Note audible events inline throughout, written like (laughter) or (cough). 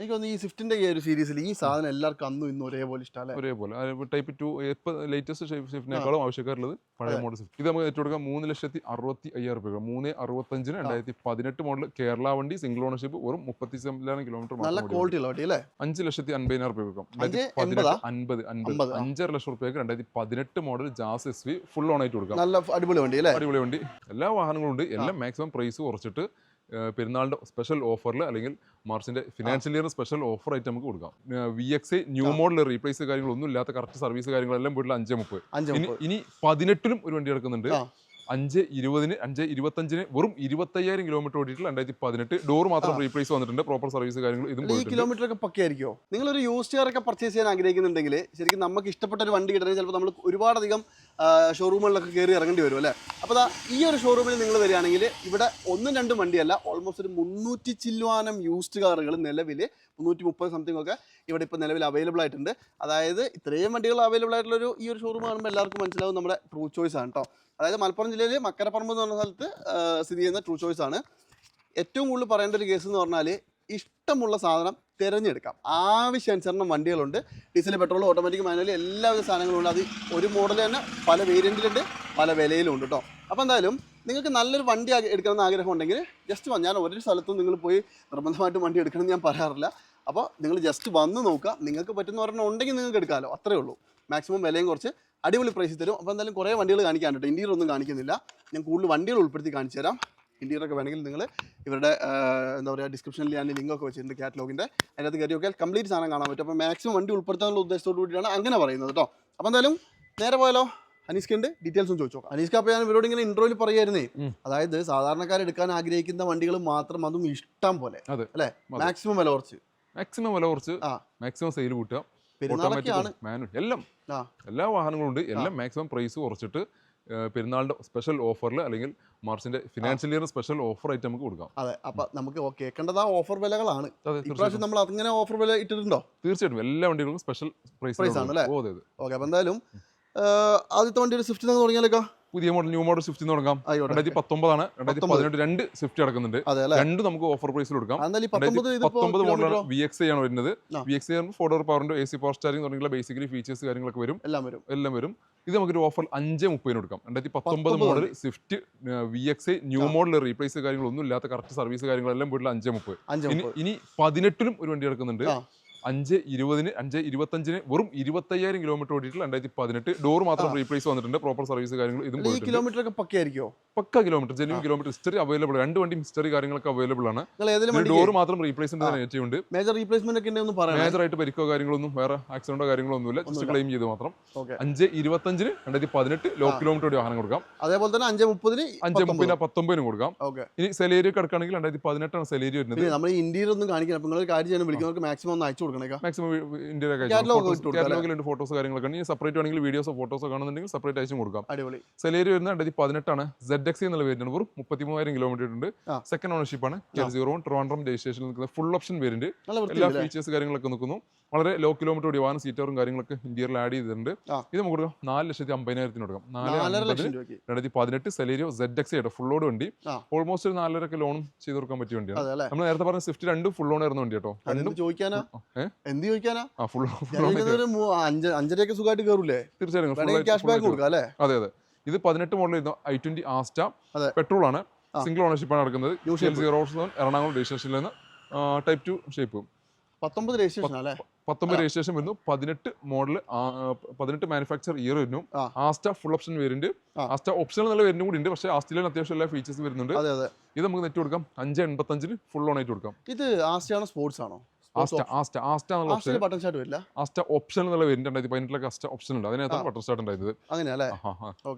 എനിക്ക് തോന്നുന്നു ഈ സ്വിഫ്റ്റിന്റെ ഈ ഒരു സീരീസിൽ ഈ സാധനം എല്ലാവർക്കും അന്നും ഇന്നും ഒരേപോലെ ഇഷ്ടമല്ലേ ഒരേപോലെ. ടൈപ്പ് ടു ഇപ്പോൾ ലേറ്റസ്റ്റ് സ്വിഫ്റ്റിനേക്കാളും ആവശ്യക്കാരുള്ളത് പഴയ മോഡൽ സ്വിഫ്റ്റ് ഇത് നമുക്ക് ഏറ്റവും മൂന്ന് ലക്ഷത്തി അറുപത്തി അയ്യായിരം രൂപ മൂന്ന് അറുപത്തഞ്ചിന് രണ്ടായിരത്തി പതിനെട്ട് മോഡൽ കേരള വണ്ടി സിംഗിൾ ഓണർഷിപ്പ് വെറും മുപ്പത്തി സെവൻ കിലോമീറ്റർ നല്ല ക്വാളിറ്റി ഉള്ള വണ്ടി അല്ലേ? അഞ്ച് ലക്ഷത്തി അൻപതിനായിരം രൂപ? അൻപത്. അൻപത് അഞ്ചര ലക്ഷം റുപ്യക്ക് രണ്ടായിരത്തി പതിനെട്ട് model Jazz S V full on ആയിട്ട് കൊടുക്കാം. നല്ല അടിപൊളി വണ്ടി അല്ലേ? അടിപൊളി വണ്ടി. എല്ലാ വാഹനങ്ങളും ഉണ്ട്. എല്ലാം മാക്സിമം പ്രൈസ് കുറച്ചിട്ട് ഏഹ് പെരുന്നാളിന്റെ സ്പെഷ്യൽ ഓഫറിൽ അല്ലെങ്കിൽ മാർച്ചിന്റെ ഫിനാൻഷ്യൽ ഇയർ സ്പെഷ്യൽ ഓഫർ ആയിട്ട് നമുക്ക് കൊടുക്കാം. V X new model replace കാര്യങ്ങളൊന്നും ഇല്ലാത്ത കറക്റ്റ് സർവീസ് കാര്യങ്ങളെല്ലാം വീട്ടിൽ അഞ്ച് മുപ്പത്. ഇനി പതിനെട്ടിനും പതിനെട്ടിലും ഒരു വണ്ടി എടുക്കുന്നുണ്ട്. അഞ്ച് ഇരുപതിന് അഞ്ച് ഇരുപത്തഞ്ചിന് വെറും ഇരുപത്തയ്യായിരം കിലോമീറ്റർ ഓടിയിട്ടുള്ള രണ്ടായിരത്തി പതിനെട്ട് ഡോർ മാത്രം റീപ്ലേസ് വന്നിട്ടുണ്ട്. പ്രോപ്പർ സർവീസ് കാര്യങ്ങൾ ഇതും ഈ കിലോമീറ്റർ ഒക്കെ പക്കയായിരിക്കുമോ നിങ്ങളൊരു യൂസ് ഒക്കെ പർച്ചേസ് ചെയ്യാൻ ആഗ്രഹിക്കുന്നുണ്ടെങ്കിൽ ശരിക്കും നമുക്ക് ഇഷ്ടപ്പെട്ട ഒരു വണ്ടി കിട്ടണമെങ്കിൽ ചിലപ്പോൾ നമ്മൾ ഒരുപാടധികം ഷോറൂമുകളിലൊക്കെ കയറി ഇറങ്ങേണ്ടി വരും അല്ലേ? അപ്പോൾ ഈ ഒരു ഷോറൂമിൽ നിങ്ങൾ വരികയാണെങ്കിൽ ഇവിടെ ഒന്നും രണ്ടും വണ്ടിയല്ല ഓൾമോസ്റ്റ് ഒരു മുന്നൂറ്റി ചില്ലുവാനം യൂസ്ഡ് കാറുകൾ നിലവിൽ മുന്നൂറ്റി മുപ്പത് സംതിങ് ഒക്കെ ഇവിടെ ഇപ്പോൾ നിലവിൽ അവൈലബിൾ ആയിട്ടുണ്ട്. അതായത് ഇത്രയും വണ്ടികൾ അവൈലബിൾ ആയിട്ടുള്ള ഒരു ഈ ഒരു ഷോറൂം കാണുമ്പോൾ എല്ലാവർക്കും മനസ്സിലാവും നമ്മുടെ ട്രൂ ചോയ്സ് ആണ് കേട്ടോ അതായത് മലപ്പുറം ജില്ലയിൽ മക്കരപ്പറമ്പ് എന്ന് പറഞ്ഞ സ്ഥലത്ത് സ്ഥിതി ചെയ്യുന്ന ട്രൂ ചോയ്സ് ആണ്. ഏറ്റവും കൂടുതൽ പറയേണ്ട ഒരു കേസ് എന്ന് പറഞ്ഞാൽ ഇഷ്ടമുള്ള സാധനം തിരഞ്ഞെടുക്കാം. ആവശ്യാനുസരണം വണ്ടികളുണ്ട്. ഡീസൽ പെട്രോൾ ഓട്ടോമാറ്റിക് മാനുവൽ എല്ലാവിധ സാധനങ്ങളും ഉണ്ട്. അത് ഒരു മോഡൽ തന്നെ പല വേരിയന്റിലുണ്ട് പല വിലയിലും ഉണ്ട് കേട്ടോ അപ്പോൾ എന്തായാലും നിങ്ങൾക്ക് നല്ലൊരു വണ്ടി എടുക്കണമെന്ന് ആഗ്രഹം ഉണ്ടെങ്കിൽ ജസ്റ്റ് ഞാൻ ഒരു സ്ഥലത്തും നിങ്ങൾ പോയി നിർബന്ധമായിട്ടും വണ്ടി എടുക്കണമെന്ന് ഞാൻ പറയാറില്ല. അപ്പോൾ നിങ്ങൾ ജസ്റ്റ് വന്ന് നോക്കുക. നിങ്ങൾക്ക് പറ്റുന്ന ഒരെണ്ണം ഉണ്ടെങ്കിൽ നിങ്ങൾക്ക് എടുക്കാമല്ലോ അത്രേ ഉള്ളൂ. മാക്സിമം വിലയും കുറച്ച് അടിപൊളി പ്രൈസിൽ തരും. അപ്പോൾ എന്തായാലും കുറേ വണ്ടികൾ കാണിക്കാൻ കേട്ടോ ഇന്റീരിയർ ഒന്നും കാണിക്കുന്നില്ല. ഞാൻ കൂടുതൽ വണ്ടികൾ ഉൾപ്പെടുത്തി കാണിച്ചു തരാം ഇന്റീരിയർ ഒക്കെ വേണമെങ്കിൽ നിങ്ങൾ ഇവരുടെ എന്താ പറയുക ഡിസ്ക്രിപ്ഷനിൽ ഞാൻ ലിങ്ക് ഒക്കെ വെച്ചിട്ടുണ്ട് കാറ്റലോഗിന്റെ അതിനകത്ത് കയറി നോക്കിയാൽ കംപ്ലീറ്റ് സാധനം കാണാൻ പറ്റും. അപ്പോൾ മാക്സിമം വണ്ടി ഉൾപ്പെടുത്താനുള്ള ഉദ്ദേശത്തോടു കൂടിയാണ് അങ്ങനെ പറയുന്നത് കേട്ടോ അപ്പോൾ എന്തായാലും നേരെ പോയാലോ? അനീസ്ക്കുണ്ട് ഡീറ്റെയിൽസും ചോദിച്ചോ അനീസ്ക അപ്പോൾ ഞാൻ ഇവരോട് ഇങ്ങനെ ഇൻട്രോയിൽ പറയായിരുന്നേ അതായത് സാധാരണക്കാർ എടുക്കാൻ ആഗ്രഹിക്കുന്ന വണ്ടികൾ മാത്രം അതും ഇഷ്ടം പോലെ. അല്ലേ? മാക്സിമം വില കുറച്ച്. മാക്സിമം വില കുറച്ച്. ആ. മാക്സിമം സെയിൽ കൂട്ടുക. എല്ലാം. എല്ലാ വാഹനങ്ങളും ഉണ്ട്. എല്ലാം മാക്സിമം പ്രൈസ് കുറച്ചിട്ട് ഏഹ് പെരുന്നാളിന്റെ സ്പെഷ്യൽ ഓഫറിൽ അല്ലെങ്കിൽ മാർച്ചിന്റെ ഫിനാൻഷ്യൽ ഇയർ സ്പെഷ്യൽ ഓഫർ ആയിട്ട് നമുക്ക് കൊടുക്കാം. അതെ അപ്പൊ നമുക്ക് കേൾക്കേണ്ടത് ആ ഓഫർ വിലകളാണ്. ഇപ്രാവശ്യം തീർച്ചയായിട്ടും. നമ്മൾ അങ്ങനെ ഓഫർ വില ഇട്ടിട്ടുണ്ടോ? തീർച്ചയായിട്ടും. എല്ലാ വണ്ടികൾക്കും സ്പെഷ്യൽ പ്രൈസ് ആണ് അല്ലേ? ഓക്കെ അപ്പൊ എന്തായാലും ആദ്യത്തെ വണ്ടിയുടെ ഒരു സ്വിഫ്റ്റ് നിന്ന് തുടങ്ങിയാലോ പുതിയ മോഡൽ ന്യൂ മോഡൽ സ്വിഫ്റ്റ് തുടങ്ങാം. രണ്ടായിരത്തി പത്തൊമ്പതാണ്. രണ്ടായിരത്തി പതിനെട്ട് രണ്ട് സ്വിഫ്റ്റ് കിടക്കുന്നുണ്ട്. രണ്ട് നമുക്ക് ഓഫർ പ്രൈസിൽ കൊടുക്കാം. പത്തൊമ്പത് മോഡൽ മോഡലാണ് വി എക്സ് ആണ് വരുന്നത്. വി എക്സ് ഫോർ ഡോർ പവറിന്റെ എ സി പവർ സ്റ്റാരിംഗ് തുടങ്ങിയ ബേസിക്കലി ഫീച്ചേഴ്സ് കാര്യങ്ങളൊക്കെ വരും. എല്ലാം വരും. എല്ലാം വരും. ഇത് നമുക്കൊരു ഓഫർ അഞ്ച് മുപ്പതിന് കൊടുക്കാം. രണ്ടായിരത്തി പത്തൊമ്പത് model Swift V X new model replace കാര്യങ്ങളൊന്നും ഇല്ലാത്ത കറക്റ്റ് സർവീസ് കാര്യങ്ങളെല്ലാം വീട്ടിൽ അഞ്ച് മുപ്പത്. ഇനി പതിനെട്ടിലും ഒരു വണ്ടി എടുക്കുന്നുണ്ട്. അഞ്ച് ഇരുപതിന് അഞ്ച് ഇരുപത്തഞ്ചിന് വെറും ഇരുപത്തയ്യായിരം കിലോമീറ്റർ ഓടിയിട്ടുള്ള രണ്ടായിരത്തി പതിനെട്ട് ഡോർ മാത്രം റീപ്ലേസ് വന്നിട്ടുണ്ട്. പ്രോപ്പർ സർവീസ് കാര്യങ്ങൾ ഇതും കിലോമീറ്റർ ഒക്കെ പക്കയായിരിക്കോ? പക്ക kilometre genuine kilometre history available രണ്ട് വണ്ടി ഹിസ്റ്ററി കാര്യങ്ങളൊക്കെ അവൈലബിൾ ആണ്. ഡോർ മാത്രം റീപ്ലേസ് ഉണ്ട്. മേജർ റീപ്ലേസ്മെന്റ് ഒക്കെ മേജർ ആയിട്ട് പരിക്കോ കാര്യങ്ങളൊന്നും വേറെ ആക്സിഡന്റോ കാര്യങ്ങളോ ഒന്നുമില്ല. ജസ്റ്റ് ക്ലെയിം ചെയ്ത് മാത്രം. അഞ്ച് ഇരുപത്തഞ്ചിന് രണ്ടായിരത്തി പതിനെട്ട് ലോ കിലോമീറ്റർ ഓടി വാഹനം കൊടുക്കാം. അതേപോലെ തന്നെ അഞ്ച് മുപ്പതിന് അഞ്ച് മുപ്പതിന് പത്തൊമ്പതിനും കൊടുക്കാം. ഇനി സെലേരി കിടക്കുകയാണെങ്കിൽ രണ്ടായിരത്തി പതിനെട്ടാണ് സെലേരി വരുന്നത്. നമ്മൾ ഇന്ത്യയിൽ ഒന്നും കാണിക്കണം നിങ്ങൾ കാര്യം ചെയ്യാൻ വിളിക്കുന്നവർക്ക് മാക്സിമം ഒന്ന് അയച്ചു കൊടുക്കണേക്കാ മാക്സിമം ഇന്ത്യയിലൊക്കെ കാറ്റലോഗിലുണ്ട് ഫോട്ടോസ് കാര്യങ്ങളൊക്കെ ഇനി സെപ്പറേറ്റ് ആണെങ്കിൽ വീഡിയോസോ ഫോട്ടോസോ കാണുന്നുണ്ടെങ്കിൽ സെപ്പറേറ്റ് അയച്ചും കൊടുക്കാം. അടിപൊളി. സെലേരി വരുന്ന രണ്ടായിരത്തി പതിനെട്ടാണ്. സെഡ് എക്സ് എന്നുള്ള വേരിയന്റ് വെറും മുപ്പത്തി മൂവായിരം കിലോമീറ്റർ ഉണ്ട് സെക്കൻഡ് ഓണർഷിപ്പ് ആണ്. ആ. സീറോ ട്രിവാൻഡ്രം രജിസ്ട്രേഷനിൽ നിൽക്കുന്ന ഫുൾ ഓപ്ഷൻ വേരിയന്റ് എല്ലാ ഫീച്ചേഴ്സ് കാര്യങ്ങളൊക്കെ നിൽക്കുന്നു. വളരെ ലോ കിലോമീറ്റർ ഓടി വാഹന സീറ്ററും കാര്യങ്ങളൊക്കെ ഇന്ത്യയിൽ ആഡ് ചെയ്തിട്ടുണ്ട്. ഇത് നമുക്ക് കൊടുക്കാം. നാല് ലക്ഷത്തി അമ്പതിനായിരത്തിന് കൊടുക്കാം. രണ്ടായിരത്തി പതിനെട്ട് സെലേരിയോ സെഡ് എക്സ് ആയിട്ട് ഫുള്ളോട് വണ്ടി. ഓൾമോസ്റ്റ് ഒരു നാലരക്ക് ലോണും ചെയ്ത് കൊടുക്കാൻ പറ്റിയ വണ്ടിയാണ്. നമ്മൾ നേരത്തെ പറഞ്ഞ സ്വിഫ്റ്റ് രണ്ടും ഫുൾ ലോൺ ആയിരുന്നു വണ്ടി കേട്ടോ അഞ്ചരയൊക്കെ സുഖമായിട്ട് കയറൂലേ? തീർച്ചയായും full വേണമെങ്കിൽ ആയിട്ട്- ക്യാഷ് full ബാക്ക് ആയിട്ട് കൊടുക്കാം അല്ലേ? അതെ അതെ. ഇത് പതിനെട്ട് model i twenty Asta petrol ആണ്. സിംഗിൾ ഓണർഷിപ്പ് ആണ് നടക്കുന്നത്. സീറോ എറണാകുളം രജിസ്ട്രേഷനിൽ നിന്ന് ടൈപ്പ് ടു ഷേപ്പ് പത്തൊമ്പത് രജിസ്ട്രേഷൻ അല്ലേ? പത്തൊമ്പത് രജിസ്ട്രേഷൻ വരുന്നു പതിനെട്ട് മോഡൽ പതിനെട്ട് മാനുഫാക്ചർ ഇയർ വരുന്നു. Asta full option variant. Asta option എന്നുള്ള വേരിയന്റ് കൂടി ഉണ്ട്. പക്ഷേ ആസ്റ്റിലെ അത്യാവശ്യം എല്ലാ ഫീച്ചേഴ്സ് വരുന്നുണ്ട്. ഇത് നമുക്ക് നെറ്റ് കൊടുക്കാം. അഞ്ച് എൺപത്തഞ്ചിന് ഫുൾ ഓൺ ആയിട്ട് കൊടുക്കാം. ഇത് ആസ്റ്റയാണോ സ്പോർട്സ് ആണോ? ആസ്റ്റ ആസ്റ്റ ആസ്റ്റ എന്നുള്ള ഓപ്ഷൻ ബട്ടൺ സ്റ്റാർട്ട് വരില്ല? ആസ്റ്റ ഓപ്ഷൻ എന്നുള്ള വേരിയന്റ് രണ്ടായിരത്തി പതിനെട്ടിലൊക്കെ ആസ്റ്റ ഓപ്ഷൻ ഉണ്ട്. അതിനകത്താണ്. ബട്ടൺ സ്റ്റാർട്ട് ഉണ്ടായിരുന്നത്. അങ്ങനെയല്ലേ.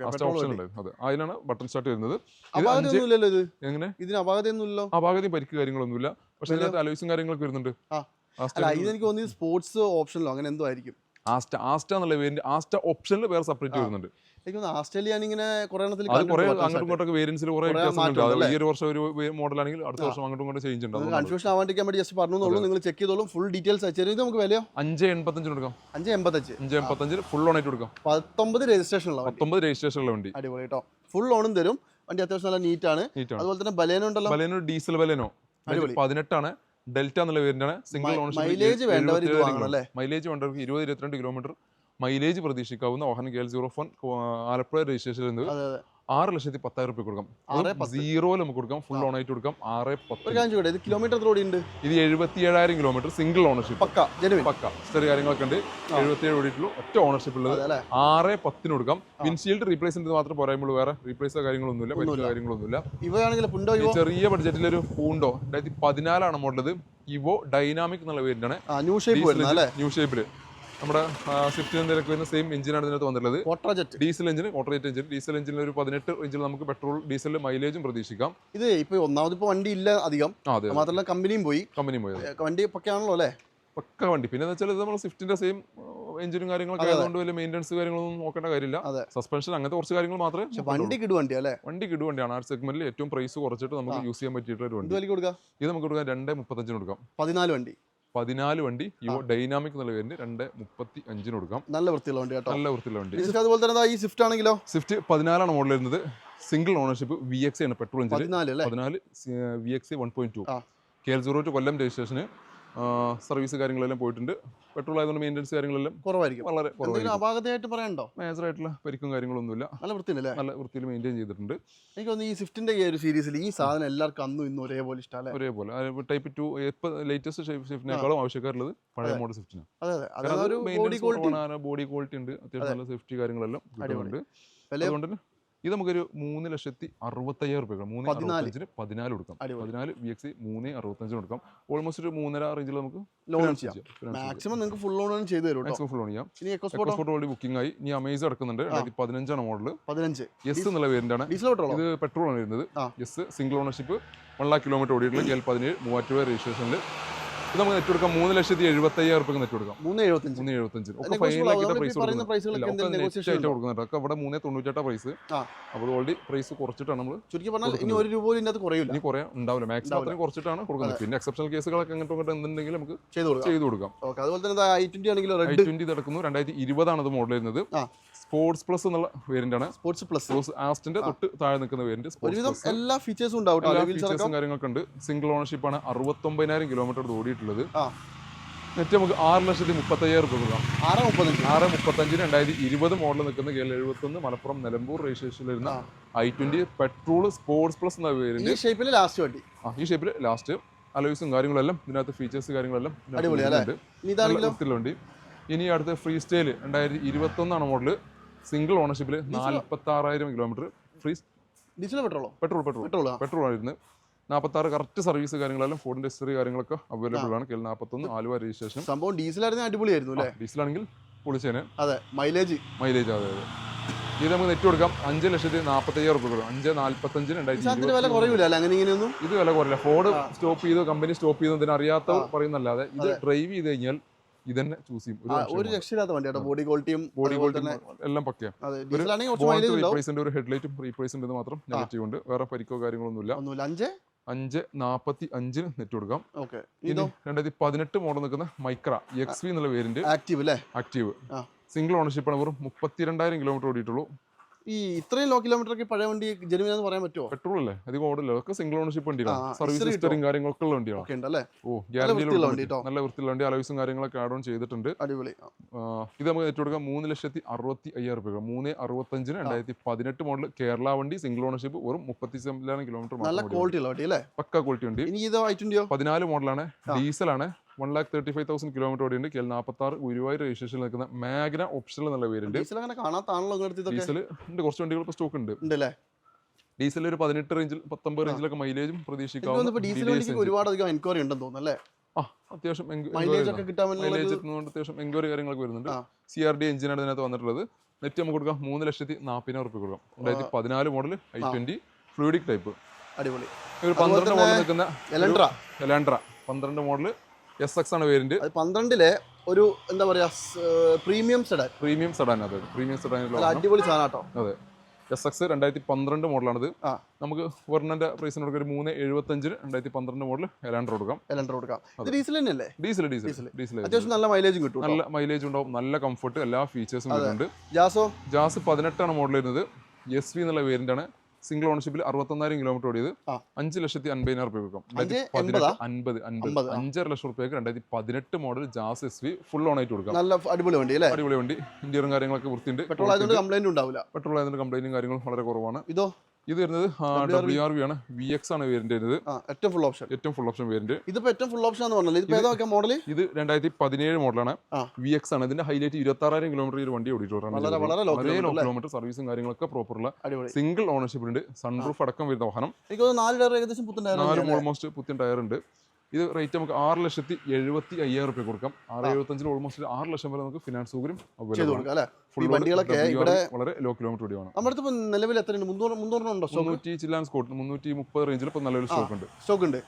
ആസ്റ്റ ഓപ്ഷൻ ഉണ്ട് അതെ. അതിലാണ് ബട്ടൺ സ്റ്റാർട്ട് വരുന്നത്. എങ്ങനെ? ഇതിന് അപാകതയൊന്നും അപാകതയും പരിക്ക് കാര്യങ്ങളൊന്നുമില്ല. പക്ഷെ അതിനകത്ത് അലോയ്സും കാര്യങ്ങളൊക്കെ വരുന്നുണ്ട്. അല്ല ഇതെനിക്ക് തോന്നി സ്പോർട്സ് ഓപ്ഷനിലോ അങ്ങനെ എന്തോ ആയിരിക്കും. ആസ്റ്റ ആസ്റ്റ എന്നുള്ള വേരിയന്റ് ആസ്റ്റ ഓപ്ഷനിൽ വേറെ സെപ്പറേറ്റ്. വരുന്നുണ്ട്. എനിക്ക് ആസ്ട്രേലിയ ഇങ്ങനെ കുറെ അങ്ങോട്ടും. ഇങ്ങോട്ടൊക്കെ വേരിയൻസിൽ കുറെ? ഈ ഒരു വർഷം ഒരു മോഡൽ ആണെങ്കിൽ അടുത്ത വർഷം അങ്ങോട്ടും ഇങ്ങോട്ടും ചേഞ്ച് കൺഫ്യൂഷൻ ആവാണ്ടിരിക്കാൻ വേണ്ടി ജസ്റ്റ് പറഞ്ഞു നിങ്ങൾ ചെക്ക് ചെയ്തോളും. ഫുൾ ഡീറ്റെയിൽസ് അയച്ചു ഇത് നമുക്ക് വിലയോ? അഞ്ച് എൺപത്തഞ്ചിന് കൊടുക്കാം. അഞ്ച് എൺപത്തഞ്ച്. അഞ്ച് എൺപത്തഞ്ചിന് ഫുൾ ഓൺ ആയിട്ട് കൊടുക്കാം. പത്തൊമ്പത് രജിസ്ട്രേഷൻ ഉള്ള വണ്ടി. പത്തൊമ്പത് രജിസ്ട്രേഷൻ ഉള്ള വണ്ടി. അടിപൊളി കേട്ടോ. ഫുൾ ഓണും തരും. വണ്ടി അത്യാവശ്യം നല്ല നീറ്റ് ആണ്. നീറ്റാണ് അതുപോലെ തന്നെ ബലേനോ ഉണ്ടല്ലോ? Baleno diesel Baleno. പതിനെട്ടാണ്. ഡെൽറ്റ എന്നുള്ള പേരിന്റെ സിംഗിൾ ഓണർഷിപ്പ്? മൈലേജ് വേണ്ടവർക്ക് ഇരുപത് ഇരുപത്തിരണ്ട് കിലോമീറ്റർ മൈലേജ് പ്രതീക്ഷിക്കാവുന്ന വാഹനം K L zero four Alappuzha registration ആറ് ലക്ഷത്തി പത്തായിരം റുപ്യ കൊടുക്കാം. സീറോ നമുക്ക് കൊടുക്കാം. ഫുൾ. ഓൺ ആയിട്ട് കൊടുക്കാം. ആറ് പത്ത്. ഇത് കിലോമീറ്റർ റോഡ് ഉണ്ട്. ഇത് എഴുപത്തി ഏഴായിരം കിലോമീറ്റർ സിംഗിൾ ഓണർഷിപ്പ് പക്ക. ചെറിയ കാര്യങ്ങളൊക്കെ ഉണ്ട്. എഴുപത്തി ഏഴ് ഓടിയിട്ടുള്ളൂ. ഒറ്റ ഓണർഷിപ്പ് ഉള്ളത്. ആറ് പത്തിന് കൊടുക്കാം. വിൻഷീൽഡ് റീപ്ലേസ് ചെയ്ത് മാത്രം പോരായ്മയുള്ളൂ വേറെ റീപ്ലേസോ കാര്യങ്ങളൊന്നുമില്ല വലിയ കാര്യങ്ങളൊന്നുമില്ല. ഇവയാണെങ്കിൽ ചെറിയ ബഡ്ജറ്റിൽ ഒരു പൂണ്ടോ രണ്ടായിരത്തി പതിനാലാണ് മോഡലത് ഇവോ ഡൈനാമിക് എന്നുള്ള പേരിലാണ് ന്യൂ ഷേപ്പ് ന്യൂ ഷേപ്പിൽ നമ്മുടെ സ്വിഫ്റ്റ് നിരക്ക് വരുന്ന സെയിം എഞ്ചിനാണ് ഇതിനകത്ത് വന്നിട്ടുള്ളത്. Autojet jet diesel engine autojet engine diesel എഞ്ചിനിൽ ഒരു പതിനെട്ട് റേഞ്ചിൽ നമുക്ക് പെട്രോൾ ഡീസൽ മൈലേജും പ്രതീക്ഷിക്കാം. ഇത് ഇപ്പൊ ഒന്നാമത് ഇപ്പൊ വണ്ടി ഇല്ല അധികം. മാത്രമല്ല കമ്പനിയും പോയി. കമ്പനി പോയത് വണ്ടി പക്കയാണല്ലോ അല്ലേ? പക്ക വണ്ടി. പിന്നെ വെച്ചാൽ ഇത് നമ്മൾ സ്വിഫ്റ്റിന്റെ സെയിം എഞ്ചിനും കാര്യങ്ങളൊക്കെ. ആയതുകൊണ്ട് വലിയ മെയിന്റെനൻസ് കാര്യങ്ങളൊന്നും നോക്കേണ്ട കാര്യമില്ല. സസ്പെൻഷൻ അങ്ങനത്തെ കുറച്ച് കാര്യങ്ങൾ മാത്രമേ വണ്ടി കിടു വണ്ടി അല്ലേ? വണ്ടി കിടു വണ്ടിയാണ്. ആ സെഗ്മെന്റിൽ ഏറ്റവും പ്രൈസ് കുറച്ചിട്ട് നമുക്ക് യൂസ് ചെയ്യാൻ പറ്റിയിട്ടുള്ള ഒരു വണ്ടി. ഇത് നമുക്ക് കൊടുക്കാം രണ്ട് മുപ്പത്തഞ്ചിന് കൊടുക്കാം. പതിനാല് വണ്ടി. പതിനാല് വണ്ടി യുവ ഡൈനാമിക് എന്നുള്ള പേരിന് രണ്ട് മുപ്പത്തി അഞ്ചിന് കൊടുക്കാം. നല്ല വൃത്തിയുള്ള വണ്ടി കേട്ടോ. നല്ല വൃത്തിയുള്ള വണ്ടി. അതുപോലെ തന്നെ ഈ സ്വിഫ്റ്റ് ആണെങ്കിലോ? സ്വിഫ്റ്റ് പതിനാലാണ് മോഡൽ വരുന്നത്. സിംഗിൾ ഓണർഷിപ്പ് വി എക്സ് ആണ് പെട്രോൾ എഞ്ചിൻ പതിനാല് V X one point two K L zero two Kollam registration service കാര്യങ്ങളെല്ലാം പോയിട്ടുണ്ട്. പെട്രോൾ ആയതുകൊണ്ട് മെയിന്റെനൻസ് കാര്യങ്ങളെല്ലാം കുറവായിരിക്കും. വളരെ കുറവായിരിക്കും. അപാകതയായിട്ട് പറയണ്ടോ മേജർ ആയിട്ടുള്ള പരിക്കും കാര്യങ്ങളൊന്നുമില്ല നല്ല വൃത്തി നല്ല വൃത്തിയിൽ മെയിന്റെയിൻ ചെയ്തിട്ടുണ്ട്. എനിക്ക് തോന്നുന്നു ഈ സ്വിഫ്റ്റിന്റെ ഈ ഒരു സീരീസിൽ ഈ സാധനം എല്ലാവർക്കും അന്നും ഇന്നും ഒരേപോലെ ഇഷ്ടമല്ലേ ഒരേപോലെ. ടൈപ്പ് ടു ഇപ്പോൾ ലേറ്റസ്റ്റ് സ്വിഫ്റ്റിനേക്കാളും ആവശ്യക്കാരുള്ളത് പഴയ മോഡൽ സ്വിഫ്റ്റിനാണ് അതെ അതെ. ബോഡി ക്വാളിറ്റി ഉണ്ട്. അത്യാവശ്യം നല്ല സേഫ്റ്റി കാര്യങ്ങളെല്ലാം അതുകൊണ്ട് ഇത് നമുക്കൊരു മൂന്ന് ലക്ഷത്തി അറുപത്തയ്യായിരം രൂപ മൂന്ന് അഞ്ചിന് അറുപത്തഞ്ചിന് പതിനാല് കൊടുക്കാം. പതിനാല് വി എക്സ് മൂന്ന് അറുപത്തഞ്ചിന് കൊടുക്കാം. ഓൾമോസ്റ്റ് ഒരു മൂന്നര റേഞ്ചിൽ നമുക്ക് ലോൺ ചെയ്യാം. മാക്സിമം നിങ്ങൾക്ക് ഫുൾ ലോൺ ചെയ്തു തരും മാക്സിമം ഫുൾ ലോൺ ചെയ്യാം. ഇനി എക്കോസ്പോർട്ട് ഓൾറെഡി ബുക്കിംഗ് ആയി. ഇനി അമേസ് അടക്കുന്നുണ്ട് രണ്ടായിരത്തി പതിനഞ്ചാണ് മോഡൽ പതിനഞ്ച്. എസ് എന്നുള്ള പെട്രോളോ ഇത് പെട്രോൾ ആണ് വരുന്നത്. S single ownership one lakh kilometre ഓടിയിട്ടുള്ള L പതിനേഴ് മൂവാറ്റുപുഴ രജിസ്ട്രേഷനിൽ ഇത് നമുക്ക് നെറ്റ് കൊടുക്കാം. മൂന്ന് ലക്ഷത്തി എഴുപത്തയ്യായിരം റുപ്യക്ക് നെറ്റ് കൊടുക്കാം. മൂന്ന് എഴുപത്തഞ്ച്. മൂന്ന് എഴുപത്തഞ്ച്. ഒക്കെ ഫൈനലാക്കിയിട്ട് പ്രൈസ് കൊടുക്കുന്നുണ്ട്? കൊടുക്കുന്നുണ്ട്. ഒക്കെ ഇവിടെ മൂന്നേ തൊണ്ണൂറ്റെട്ടാ പ്രൈസ്. അപ്പോൾ ഓൾറെഡി പ്രൈസ് കുറച്ചിട്ടാണ് നമ്മൾ ചുരുക്കി പറഞ്ഞാൽ ഇനി ഒരു രൂപ ഇതിനകത്ത് കുറയില്ല ഇനി കുറേ ഉണ്ടാവില്ല. മാക്സിമം. അത്രയും കുറച്ചിട്ടാണ് കൊടുക്കുന്നത്. പിന്നെ എക്സെപ്ഷണൽ കേസുകളൊക്കെ അങ്ങോട്ടും ഇങ്ങോട്ടും എന്തുണ്ടെങ്കിലും നമുക്ക് ചെയ്തു കൊടുക്കാം. അതുപോലെ തന്നെ ഐ ട്വന്റി ആണെങ്കിലും ഐ ട്വന്റി നടക്കുന്നു രണ്ടായിരത്തി ഇരുപതാണ് അത് മോഡൽ വരുന്നത്. സ്പോർട്സ് പ്ലസ് എന്നുള്ള വേരിയന്റ് ആണ്. Sports plus. ആസ്റ്റിന്റെ തൊട്ട് താഴെ നിൽക്കുന്ന വേരിയന്റ് ഒരുവിധം എല്ലാ ഫീച്ചേഴ്സും ഉണ്ടാവും എല്ലാ ഫീച്ചേഴ്സും കാര്യങ്ങളൊക്കെ ഉണ്ട് സിംഗിൾ ഓണർഷിപ്പ് ആണ് അറുപത്തൊമ്പതിനായിരം കിലോമീറ്റർ ഓടിയിട്ടുള്ളത്. നെറ്റ് നമുക്ക് ആറ് ലക്ഷത്തി മുപ്പത്തയ്യായിരം രൂപ കൊടുക്കാം. ആറ് മുപ്പത്തഞ്ച്. ആറ് മുപ്പത്തഞ്ചിന് രണ്ടായിരത്തി ഇരുപത് മോഡൽ നിൽക്കുന്ന കെ എഴുപത്തൊന്ന് മലപ്പുറം നിലമ്പൂർ രജിസ്ട്രേഷനിൽ വരുന്ന. I twenty petrol sports plus എന്ന ഈ ഷേപ്പിൽ ലാസ്റ്റ് വണ്ടി. ആ ഈ ഷേപ്പിൽ ലാസ്റ്റ് അലോയ്സും കാര്യങ്ങളെല്ലാം ഇതിനകത്ത് ഫീച്ചേഴ്സ് കാര്യങ്ങളെല്ലാം ഇനി അടുത്ത ഫ്രീ സ്റ്റൈൽ രണ്ടായിരത്തി ഇരുപത്തൊന്നാണ് മോഡൽ സിംഗിൾ ഓണർഷിപ്പിൽ നാൽപ്പത്തി ആറായിരം kilometre free diesel പെട്രോളോ? Petrol petrol. Petrol petrol ആയിരുന്നു നാൽപ്പത്താറ് കറക്റ്റ് സർവീസ് കാര്യങ്ങളെല്ലാം ഫോർഡിന്റെ ഹിസ്റ്ററി കാര്യങ്ങളൊക്കെ അവൈലബിൾ ആണ്. കെ നാൽപ്പത്തി നാൽപ്പത്തൊന്ന് ആലുവ രജിസ്ട്രേഷൻ സംഭവം ഡീസലായിരുന്നു അടിപൊളിയായിരുന്നു അല്ലേ? ഡീസലാണെങ്കിൽ പൊളിച്ചേന്. അതെ മൈലേജ് മൈലേജ് അതെ അതെ. ഇത് നമുക്ക് നെറ്റ് കൊടുക്കാം. അഞ്ച് ലക്ഷത്തി നാൽപ്പത്തയ്യായിരം റുപ്യ കൊടുക്കാം. അഞ്ച് നാൽപ്പത്തഞ്ചിന് രണ്ടായിരത്തി വില അങ്ങനെ ഇങ്ങനെയൊന്നും? ഇത് വില കുറയില്ല. ഫോർഡ് സ്റ്റോപ്പ് ചെയ്തു കമ്പനി സ്റ്റോപ്പ് ചെയ്തു അറിയാത്ത പറയുന്നല്ലാതെ ഇത് ഡ്രൈവ് ചെയ്ത് കഴിഞ്ഞാൽ ഇതന്നെ ചൂസ് ചെയ്യും. ഒരു. രക്ഷയില്ലാത്ത ബോഡി ക്വാളിറ്റിയും ബോഡി ക്വാളിറ്റി എല്ലാം ഒരു ഹെഡ്ലൈറ്റും റീപ്ലേസ് ഉണ്ട് മാത്രം നെഗറ്റീവ് ഉണ്ട്. വേറെ പരിക്കോ കാര്യങ്ങളൊന്നുമില്ല അഞ്ച്? അഞ്ച് നാൽപ്പത്തി അഞ്ചിന് നെറ്റ് കൊടുക്കാം. ഇനി ഇതോ? രണ്ടായിരത്തി പതിനെട്ട് മോഡൽ നിൽക്കുന്ന മൈക്ര എക്സ് വി എന്നുള്ള പേരിന്റെ ആക്റ്റീവ് അല്ലേ ആക്റ്റീവ് സിംഗിൾ ഓണർഷിപ്പ് ആണ് വെറും മുപ്പത്തിരണ്ടായിരം കിലോമീറ്റർ ഓടിയിട്ടുള്ളൂ. ഈ ഇത്രയും ലോ കിലോമീറ്റർ ഒക്കെ പഴയ വണ്ടി ജനുവിനെന്ന് പറയാൻ പറ്റുമോ പെട്രോൾ അല്ലേ അധികം ഓടില്ല അതൊക്കെ സിംഗിൾ ഓണർഷിപ്പ് വണ്ടിയാണ് സർവീസ് ഹിസ്റ്ററിയും കാര്യങ്ങളൊക്കെ ഉള്ള വണ്ടിയാണ് ഓ വണ്ടി. നല്ല വൃത്തിയുള്ള വണ്ടി അലവീസും കാര്യങ്ങളൊക്കെ ആഡ് ഓൺ ചെയ്തിട്ടുണ്ട്. അടിപൊളി. ഇത് നമുക്ക് ഏറ്റെടുക്കാം കൊടുക്കാം. മൂന്ന് ലക്ഷത്തി അറുപത്തി അയ്യായിരം രൂപ മൂന്ന് അറുപത്തഞ്ചിന് രണ്ടായിരത്തി പതിനെട്ട് മോഡൽ കേരള വണ്ടി സിംഗിൾ ഓണർഷിപ്പ് വെറും മുപ്പത്തി സെവൻ കിലോമീറ്റർ നല്ല ക്വാളിറ്റി ഉള്ള വണ്ടി അല്ലേ? പക്ക ക്വാളിറ്റി ഉണ്ട് ഇനി ഇത് പതിനാല് മോഡലാണ് diesel ഡീസലാണ് one lakh thirty five thousand kilometre ഓടിയുണ്ട് K L നാൽപ്പത്താറ് ഗുരുവായൂർ രജിസ്ട്രേഷനിൽ നിൽക്കുന്ന മാഗ്ന ഓപ്ഷനിൽ എന്നുള്ള പേരുണ്ട്. ഡീസൽ ഉണ്ട് കുറച്ച് വണ്ടികൾ ഇപ്പോൾ സ്റ്റോക്ക് ഉണ്ട് ഡീസൽ ഒരു പതിനെട്ട് റേഞ്ചിൽ പത്തൊമ്പത്. റേഞ്ചിലൊക്കെ മൈലേജും പ്രതീക്ഷിക്കാം ഒരുപാട് അധികം എൻക്വയറി ഉണ്ടെന്ന് തോന്നുന്നു അല്ലേ ആ അത്യാവശ്യം മൈലേജ് ഒക്കെ കിട്ടാൻ മൈലേജ് എത്തുന്നതുകൊണ്ട് അത്യാവശ്യം എൻക്വയറി കാര്യങ്ങളൊക്കെ വരുന്നുണ്ട്. സി ആർ ഡി എഞ്ചിനാണ് ഇതിനകത്ത് വന്നിട്ടുള്ളത്. നെറ്റ് നമുക്ക് കൊടുക്കാം മൂന്ന് ലക്ഷത്തി നാൽപ്പതിനായിരം റുപ്യ കൊടുക്കാം. രണ്ടായിരത്തി പതിനാല് model i. Twenty fluidic type അടിപൊളി. ഒരു പന്ത്രണ്ട് മോഡൽ നിൽക്കുന്ന എലൻട്ര എലൻട്ര പന്ത്രണ്ട് മോഡൽ എസ് എക്സ് ആണ് വേരിയന്റ്. അത് പന്ത്രണ്ടിലെ ഒരു എന്താ പറയാ പ്രീമിയം സെഡാൻ. പ്രീമിയം സെഡാൻ അതെ. പ്രീമിയം സെഡാൻ അടിപൊളി സാധനം അതെ. എസ് എക്സ് രണ്ടായിരത്തി പന്ത്രണ്ട് മോഡലാണിത്. നമുക്ക് വെർണന്റെ പ്രൈസിന് കൊടുക്കുക ഒരു മൂന്ന് എഴുപത്തഞ്ചിന് രണ്ടായിരത്തി പന്ത്രണ്ട് മോഡൽ എലാൻഡർ കൊടുക്കാം. എലാൻഡർ കൊടുക്കാം. ഡീസൽ തന്നെയല്ലേ? Diesel diesel. ഡീസൽ അത്യാവശ്യം നല്ല മൈലേജ് കിട്ടും നല്ല മൈലേജ് ഉണ്ടാവും. നല്ല കംഫർട്ട് എല്ലാ ഫീച്ചേഴ്സും ഉണ്ട് വരുന്നുണ്ട് ജാസോ? ജാസ് പതിനെട്ടാണ് മോഡൽ വരുന്നത്. എസ് വി എന്നുള്ള വേരിയന്റ് ആണ്. സിംഗിൾ ഓണർഷിപ്പിൽ അറുപത്തൊന്നായിരം കിലോമീറ്റർ ഓടിയത്. അഞ്ച് ലക്ഷത്തി അൻപതിനായിരം രൂപ എൺപതാ? അൻപത് അൻപത്. അഞ്ചര ലക്ഷം റുപ്യക്ക് രണ്ടായിരത്തി പതിനെട്ട് model Jazz S V full on ആയിട്ട് കൊടുക്കാം. നല്ല അടിപൊളി വണ്ടി അല്ലേ? അടിപൊളി വണ്ടി. ഇന്റീരിയറും കാര്യങ്ങളൊക്കെ വൃത്തിയുണ്ട്. പെട്രോൾ ആയതുകൊണ്ട് കംപ്ലൈന്റ് ഉണ്ടാവില്ല. പെട്രോൾ ആയതുകൊണ്ട് കംപ്ലൈന്റും കാര്യങ്ങളും വളരെ കുറവാണ്. ഇതോ? ഇത് വരുന്നത് ഡബ്ല്യു ആർ വി ആണ്. വി എക്സ് ആണ് വേരിയന്റ് വരുന്നത് ഏറ്റവും ഫുൾ ഓപ്ഷൻ ഏറ്റവും ഫുൾ ഓപ്ഷൻ വേരിയന്റ്. ഇതിപ്പോ ഏറ്റവും ഫുൾ ഓപ്ഷൻ എന്ന് പറഞ്ഞല്ലോ. ഇത് ഏതൊക്കെ മോഡൽ ഇത് രണ്ടായിരത്തി പതിനേഴ് മോഡലാണ്. വി എക്സ് ആണ്. ഇതിന്റെ ഹൈലൈറ്റ് ഇരുപത്തി ആറായിരം കിലോമീറ്റർ ഒരു വണ്ടി ഓടിയിട്ടുള്ളതാണ് വളരെ ലോ കിലോമീറ്റർ സർവീസും കാര്യങ്ങളൊക്കെ പ്രോപ്പർ ഉള്ള സിംഗിൾ ഓണർഷിപ്പ് ഉണ്ട്. സൺറൂഫ് അടക്കം വരുന്ന വാഹനം. എനിക്ക് നാല് ടയർ ഏകദേശം നാലും പുത്തുണ്ടായിരുന്നു ഓൾമോസ്റ്റ് പുത്തിൻ ടയർ ഉണ്ട്. ഇത് റേറ്റ് നമുക്ക് ആറ് ലക്ഷത്തി എഴുപത്തി അയ്യായിരം റുപ്യ കൊടുക്കാം. ആറ് എഴുപത്തഞ്ചിൽ ഓൾമോസ്റ്റ് ആറ് ലക്ഷം വരെ നമുക്ക് ഫിനാൻസ് സൗകര്യം വണ്ടികളൊക്കെ ഇവിടെ വളരെ ലോ കിലോമീറ്റർ വണ്ടിയാണ് നമ്മുടെ അടുത്ത് ഇപ്പൊ നിലവിൽ എത്രയുണ്ട്? മുന്നൂറ് ഉണ്ടോ മുന്നൂറ്റി ചില്ലാൻ സ്കോട്ട് മുന്നൂറ്റി മുപ്പത് റേഞ്ചിൽ ഇപ്പോൾ നല്ലൊരു സ്റ്റോക്ക് ഉണ്ട്. സ്റ്റോക്ക് ഉണ്ട്.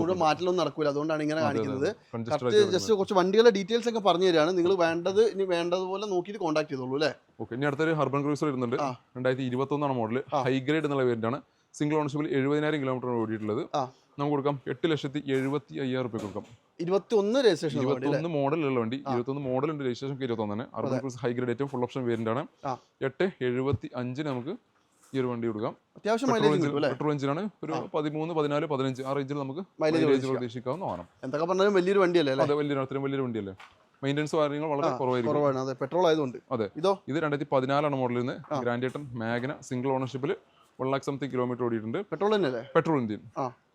മുഴുവൻ മാറ്റലൊന്നും നടക്കൂല. അതുകൊണ്ടാണ് ഇങ്ങനെ കാണിക്കുന്നത്. കറക്റ്റ് ജസ്റ്റ് കുറച്ച് വണ്ടികളുടെ ഡീറ്റെയിൽസ് ഒക്കെ പറഞ്ഞു തരികയാണ് നിങ്ങൾ വേണ്ടത് ഇനി വേണ്ടതുപോലെ നോക്കിയിട്ട് കോൺടാക്ട് ചെയ്തോളൂ അല്ലേ? ഓക്കെ ഇനി അടുത്തൊരു ഹർബൻ ക്രൂസർ വരുന്നുണ്ട്. രണ്ടായിരത്തി ഇരുപത്തൊന്നാണ് model high grade high grade എന്നുള്ള വേരിയന്റാണ് സിംഗിൾ ഓണർഷിപ്പിൽ എഴുപതിനായിരം കിലോമീറ്റർ ഓടിയിട്ടുള്ളത്. നമുക്ക് കൊടുക്കാം എട്ട് ലക്ഷത്തി എഴുപത്തി അയ്യായിരം റുപ്യ കൊടുക്കാം. ഇരുപത്തി ഒന്ന് രജിസ്ട്രേഷൻ ഇരുപത്തൊന്ന് മോഡലുള്ള വണ്ടി ഇരുപത്തൊന്ന് മോഡൽ ഉണ്ട് രജിസ്ട്രേഷൻ ഇരുപത്തൊന്നാണ് അർബൻ ക്രൂസ് ഹൈ ഗ്രേഡ് ഏറ്റവും ഫുൾ ഓപ്ഷൻ വേരിയന്റ് ആണ്. എട്ട് എഴുപത്തി അഞ്ചിന് നമുക്ക് ഈ ഒരു വണ്ടി കൊടുക്കാം. അത്യാവശ്യം പെട്രോൾ മൈലേജ് അല്ലേ? പെട്രോൾ എഞ്ചിനാണ് ഒരു പതിമൂന്ന് പതിനാല് പതിനഞ്ച് ആ റേഞ്ചിൽ നമുക്ക് മൈലേജ് പ്രതീക്ഷിക്കാം. പ്രതീക്ഷിക്കാവുന്ന വാഹനം എന്തൊക്കെ പറഞ്ഞാലും വലിയൊരു വണ്ടിയല്ലേ അതെ വലിയൊരു അത്രയും വലിയൊരു വണ്ടിയല്ലേ? മെയിന്റെനൻസ് കാര്യങ്ങൾ വളരെ കുറവായിരിക്കും. പെട്രോൾ ആയതുകൊണ്ട്. അതെ. ഇതോ? ഇത് രണ്ടായിരത്തി പതിനാലാണ് മോഡലിൽ നിന്ന് Grand i ten Magna single ഓണർഷിപ്പിൽ one lakh something kilometre ഓടിയിട്ടുണ്ട്. പെട്രോൾ തന്നെയല്ലേ? Petrol Indian.